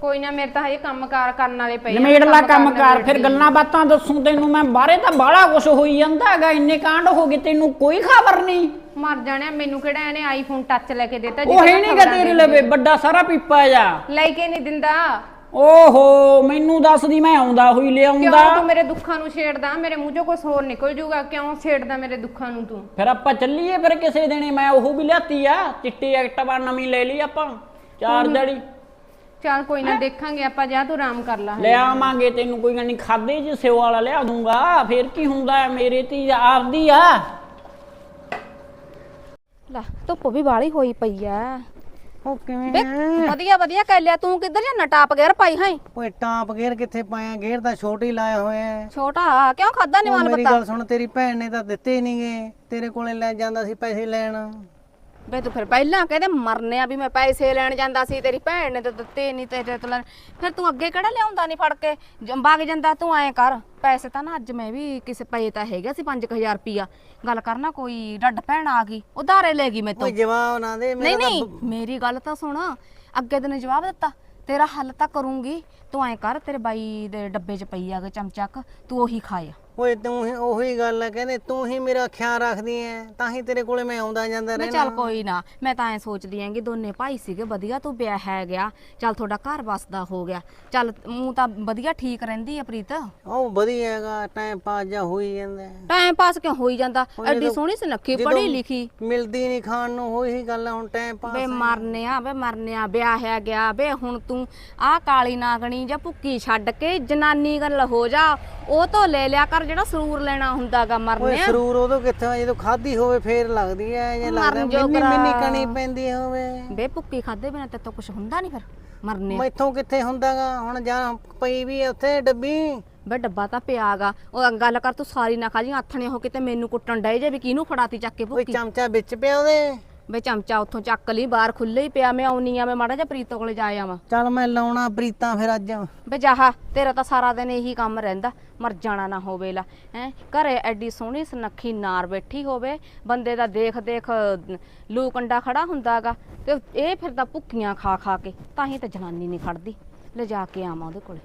ਕੋਈ ਨਾ ਮੇਰੇ ਤਾਂ ਹਜੇ ਕੰਮਕਾਰ ਕਰਨ ਵਾਲੇ ਪਏ ਨਿਮੇੜਲਾ ਕੰਮ ਕੰਮਕਾਰ ਕਰ ਫਿਰ। ਗੱਲਾਂ ਬਾਤਾਂ ਦੱਸੂ ਤੈਨੂੰ ਮੈਂ ਬਾਹਰੇ ਤਾਂ ਬਾਹਲਾ ਕੁਛ ਹੋਈ ਜਾਂਦਾ ਹੈਗਾ ਇੰਨੇ ਕਾਂਡ ਹੋ ਗਏ ਤੈਨੂੰ ਕੋਈ ਖਬਰ ਨਹੀਂ। ਮਰ ਜਾਣਿਆ ਮੈਨੂੰ ਕਿਹੜਾ ਇਹਨੇ ਆਈਫੋਨ ਟੱਚ ਲੈ ਕੇ ਦਿੱਤਾ ਉਹ ਹੈ ਨਹੀਂ ਗਾ ਤੇਰੇ ਲਵੇ ਵੱਡਾ ਸਾਰਾ ਪੀਪਾ ਜਾ। ਲੈ ਕੇ ਨਹੀਂ ਦਿੰਦਾ। ਓਹੋ ਮੈਨੂੰ ਦੱਸਦੀ ਮੈਂ ਆਉਂਦਾ ਹੋਈ ਕਿਉਂ ਲਿਆਉਂਦਾ ਤੂੰ ਮੇਰੇ ਦੁੱਖਾਂ ਨੂੰ ਛੇੜਦਾ? ਮੇਰੇ ਮੂੰਹ ਚੋਂ ਕੁਝ ਹੋਰ ਨਿਕਲ ਜੂਗਾ ਕਿਉਂ ਛੇੜਦਾ ਮੇਰੇ ਦੁੱਖਾਂ ਨੂੰ ਤੂੰ? ਫਿਰ ਆਪਾਂ ਚੱਲੀਏ ਫਿਰ ਕਿਸੇ ਦਿਨੇ ਮੈਂ ਉਹ ਵੀ ਲਿਆਤੀ ਆ ਚਿੱਟੀ ਐਕਟਿਵਾ ਨਵੀਂ ਲੈ ਲਈ ਆਪਾਂ ਚਾਰ ਜੜੀ ਚੱਲ ਕੋਈ ਨਾ ਦੇਖਾਂਗੇ ਆਪਾਂ ਜਾ ਤੂੰ ਆਰਾਮ ਕਰ ਲੈ। ਲੈ ਆਵਾਂਗੇ ਤੈਨੂੰ ਕੋਈ ਗੱਲ ਨਹੀਂ ਖਾਦੇ ਚ ਸਿਓ ਵਾਲਾ ਲਿਆ ਦੂੰਗਾ ਫਿਰ ਕੀ ਹੁੰਦਾ ਹੈ, ਮੇਰੇ ਤੀ ਆਪਦੀ ਆ। ਲੈ ਧੁੱਪ ਵੀ ਬਾਲੀ ਹੋਈ ਪਈ ਆ ਉਹ ਕਿਵੇਂ ਵੇ ਵਧੀਆ ਵਧੀਆ ਕਹਿ ਲਿਆ ਤੂੰ ਕਿੱਧਰ ਜਾਂ ਨਟਾਪ ਗੇਰ ਪਾਈ ਹੈ ਓਏ ਟਾਪ ਗੇਰ ਕਿੱਥੇ ਪਾਇਆ? ਗੇਰ ਤਾਂ ਛੋਟੀ ਲਾਇਆ ਹੋਇਆ ਹੈ ਛੋਟਾ ਕਿਉਂ ਖਾਦਾ ਨੀ ਉਹ ਮਾਲ ਮੇਰੀ ਪਤਾ ਗੱਲ ਸੁਣ ਤੇਰੀ ਭੈਣ ਨੇ ਤਾਂ ਦਿੱਤੇ ਨਹੀਂਗੇ ਤੇਰੇ ਕੋਲੇ ਲੈ ਜਾਂਦਾ ਸੀ ਪੈਸੇ ਲੈਣ। ਵੇ ਤੂੰ ਫਿਰ ਪਹਿਲਾਂ ਕਹਿੰਦੇ ਮਰਨੇ ਆ ਵੀ ਮੈਂ ਪੈਸੇ ਲੈਣ ਜਾਂਦਾ ਸੀ ਤੇਰੀ ਭੈਣ ਨੇ ਤਾਂ ਦਿੱਤੇ ਨਹੀਂ ਤੇਰੇ ਤੋਂ ਲੈਣ। ਫਿਰ ਤੂੰ ਅੱਗੇ ਕਿਹੜਾ ਲਿਆਉਂਦਾ ਨਹੀਂ ਫੜ ਕੇ? ਜੰਬਾਗ ਜਾਂਦਾ ਤੂੰ ਐਂ ਕਰ। ਪੈਸੇ ਤਾਂ ਨਾ ਅੱਜ ਮੈਂ ਵੀ ਕਿਸੇ ਪਏ ਤਾਂ ਹੈਗਾ ਸੀ 5000 ਰੁਪਿਆ ਗੱਲ ਕਰਨਾ ਕੋਈ ਡੱਡ ਭੈਣ ਆ ਗਈ ਉਧਾਰੇ ਲੈ ਗਈ ਮੈਥੋਂ ਓਏ ਜਵਾਬ ਨਾ ਦੇ ਨਹੀਂ ਮੇਰਾ ਨਹੀਂ ਮੇਰੀ ਗੱਲ ਤਾਂ ਸੁਣ ਅੱਗੇ ਤੈਨੂੰ ਜਵਾਬ ਦਿੱਤਾ। ਤੇਰਾ ਹੱਲ ਤਾਂ ਕਰੂੰਗੀ। ਤੂੰ ਐ ਕਰ ਤੇਰੇ ਬਾਈ ਦੇ ਡੱਬੇ 'ਚ ਪਈ ਆਗੇ ਚਮਚੱਕ ਤੂੰ ਉਹੀ ਖਾਇਆ ਓਏ ਤੂੰ ਹੀ ਉਹੀ ਗੱਲ ਹੈ ਕਹਿੰਦੇ ਤੂੰ ਹੀ ਮੇਰਾ ਖਿਆਲ ਰੱਖਦੀ ਐ ਤਾਂ ਹੀ ਤੇਰੇ ਕੋਲੇ ਮੈਂ ਆਉਂਦਾ ਜਾਂਦਾ ਮੈਂ ਰਹਿਣਾ। ਚੱਲ ਕੋਈ ਨਾ ਮੈਂ ਤਾਂ ਐ ਸੋਚਦੀ ਆਂ ਕਿ ਦੋਨੇ ਭਾਈ ਸੀਗੇ ਵਧੀਆ ਤੂੰ ਵਿਆਹ ਹੈ ਗਿਆ ਚੱਲ ਤੁਹਾਡਾ ਘਰ ਬਸਦਾ ਹੋ ਗਿਆ। ਚੱਲ ਮੂੰ ਤਾਂ ਵਧੀਆ ਠੀਕ ਰਹਿੰਦੀ ਆ ਪ੍ਰੀਤ। ਉਹ ਵਧੀਆ ਹੈਗਾ ਟਾਈਮ ਪਾਸ ਜਾ ਹੋਈ ਜਾਂਦਾ। ਹੈ। ਟਾਈਮ ਪਾਸ ਕਿਉਂ ਹੋਈ ਜਾਂਦਾ? ਉਹ ਐਡੀ ਜਦੋਂ- ਸੋਹਣੀ ਸੁਨੱਖੀ ਜਦੋਂ ਪੜ੍ਹੀ ਲਿਖੀ। ਮਿਲਦੀ ਨਹੀਂ ਖਾਣ ਨੂੰ ਉਹੀ ਗੱਲ ਆ, ਹੁਣ ਟਾਈਮ ਪਾਸ ਵੇ ਮਰਨੇ ਆ ਵੇ ਮਰਨੇ ਆ ਵਿਆਹ ਹੈ ਗਿਆ ਵੇ ਹੁਣ ਤੂੰ ਆਹ ਕਾਲੀ ਨਾਗਣੀ ਜਾਂ ਭੁੱਕੀ ਛੱਡ ਕੇ ਜਨਾਨੀ ਗੱਲ ਹੋ ਜਾ ਉਹ ਤੋਂ ਲੈ ਲਿਆ ਕਰ ਜਿਹੜਾ ਸਰੂਰ ਲੈਣਾ ਹੁੰਦਾਗਾ ਓਏ ਮਰਨੇ ਆ। ਸਰੂਰ ਉਦੋਂ ਕਿੱਥੇ ਜਦੋਂ ਖਾਦੀ ਹੋਵੇ ਫੇਰ ਲੱਗਦੀ ਐ ਜੇ ਲੱਗਦਾ ਮਰਨ ਮਿੰਨੀ ਜੋਗਰਾ। ਮਿੰਨੀ ਕਣੀ ਪੈਂਦੀ ਹੋਵੇ। ਵੇ ਭੁੱਕੀ ਖਾਦੇ ਬਿਨਾ ਤੇ ਤਾਂ ਕੁਝ ਹੁੰਦਾ ਨਹੀਂ ਫਿਰ ਮਰਨੇ ਮੈਥੋਂ ਕਿੱਥੇ ਹੁੰਦਾਗਾ? ਹੁਣ ਜਾਂ ਪਈ ਵੀ ਉੱਥੇ ਡੱਬੀ। ਵੇ ਡੱਬਾ ਤਾਂ ਪਿਆਗਾ ਉਹ ਗੱਲ ਕਰ ਤੂੰ ਸਾਰੀ ਨਾ ਖਾ ਜੀ ਆਥਣੇ ਹੋ ਕਿਤੇ ਮੈਨੂੰ ਕੁੱਟਣ ਡਏ ਜੇ ਵੀ ਕਿਹਨੂੰ ਫੜਾਤੀ ਚੱਕ ਕੇ ਓਏ ਭੁੱਕੀ ਚਮਚਾ ਵਿੱਚ ਪਿਆ ਉਹਦੇ। ਵੇ ਚਮਚਾ ਉੱਥੋਂ ਚੱਕ ਲਈ ਬਾਹਰ ਖੁੱਲੇ ਹੀ ਪਿਆ ਮੈਂ ਆਉਣੀ ਆ ਮੈਂ ਮਾੜਾ ਜਿਹਾ ਪ੍ਰੀਤੋ ਕੋਲੇ ਜਾ ਆਵਾਂ। ਚੱਲ ਮੈਂ ਲਾਉਣਾ ਪ੍ਰੀਤਾਂ ਫਿਰ ਅੱਜ। ਵੇ ਜਾਹਾ ਤੇਰਾ ਤਾਂ ਸਾਰਾ ਦਿਨ ਇਹੀ ਕੰਮ ਰਹਿੰਦਾ ਮਰ ਜਾਣਾ ਨਾ ਹੋਵੇ ਲਾ ਹੈ? ਘਰੇ ਐਡੀ ਸੋਹਣੀ ਸੁਨੱਖੀ ਨਾਰ ਬੈਠੀ ਹੋਵੇ ਬੰਦੇ ਦਾ ਦੇਖ ਦੇਖ ਲੂ ਕੰਡਾ ਖੜਾ ਹੁੰਦਾਗਾ ਤੇ ਇਹ ਫਿਰਦਾ ਭੁੱਕੀਆਂ ਖਾ ਖਾ ਕੇ ਤਾਂ ਹੀ ਤਾਂ ਜਨਾਨੀ ਨਹੀਂ ਖੜਦੀ। ਲੈ ਜਾ ਕੇ ਆਵਾਂ ਉਹਦੇ ਕੋਲੇ।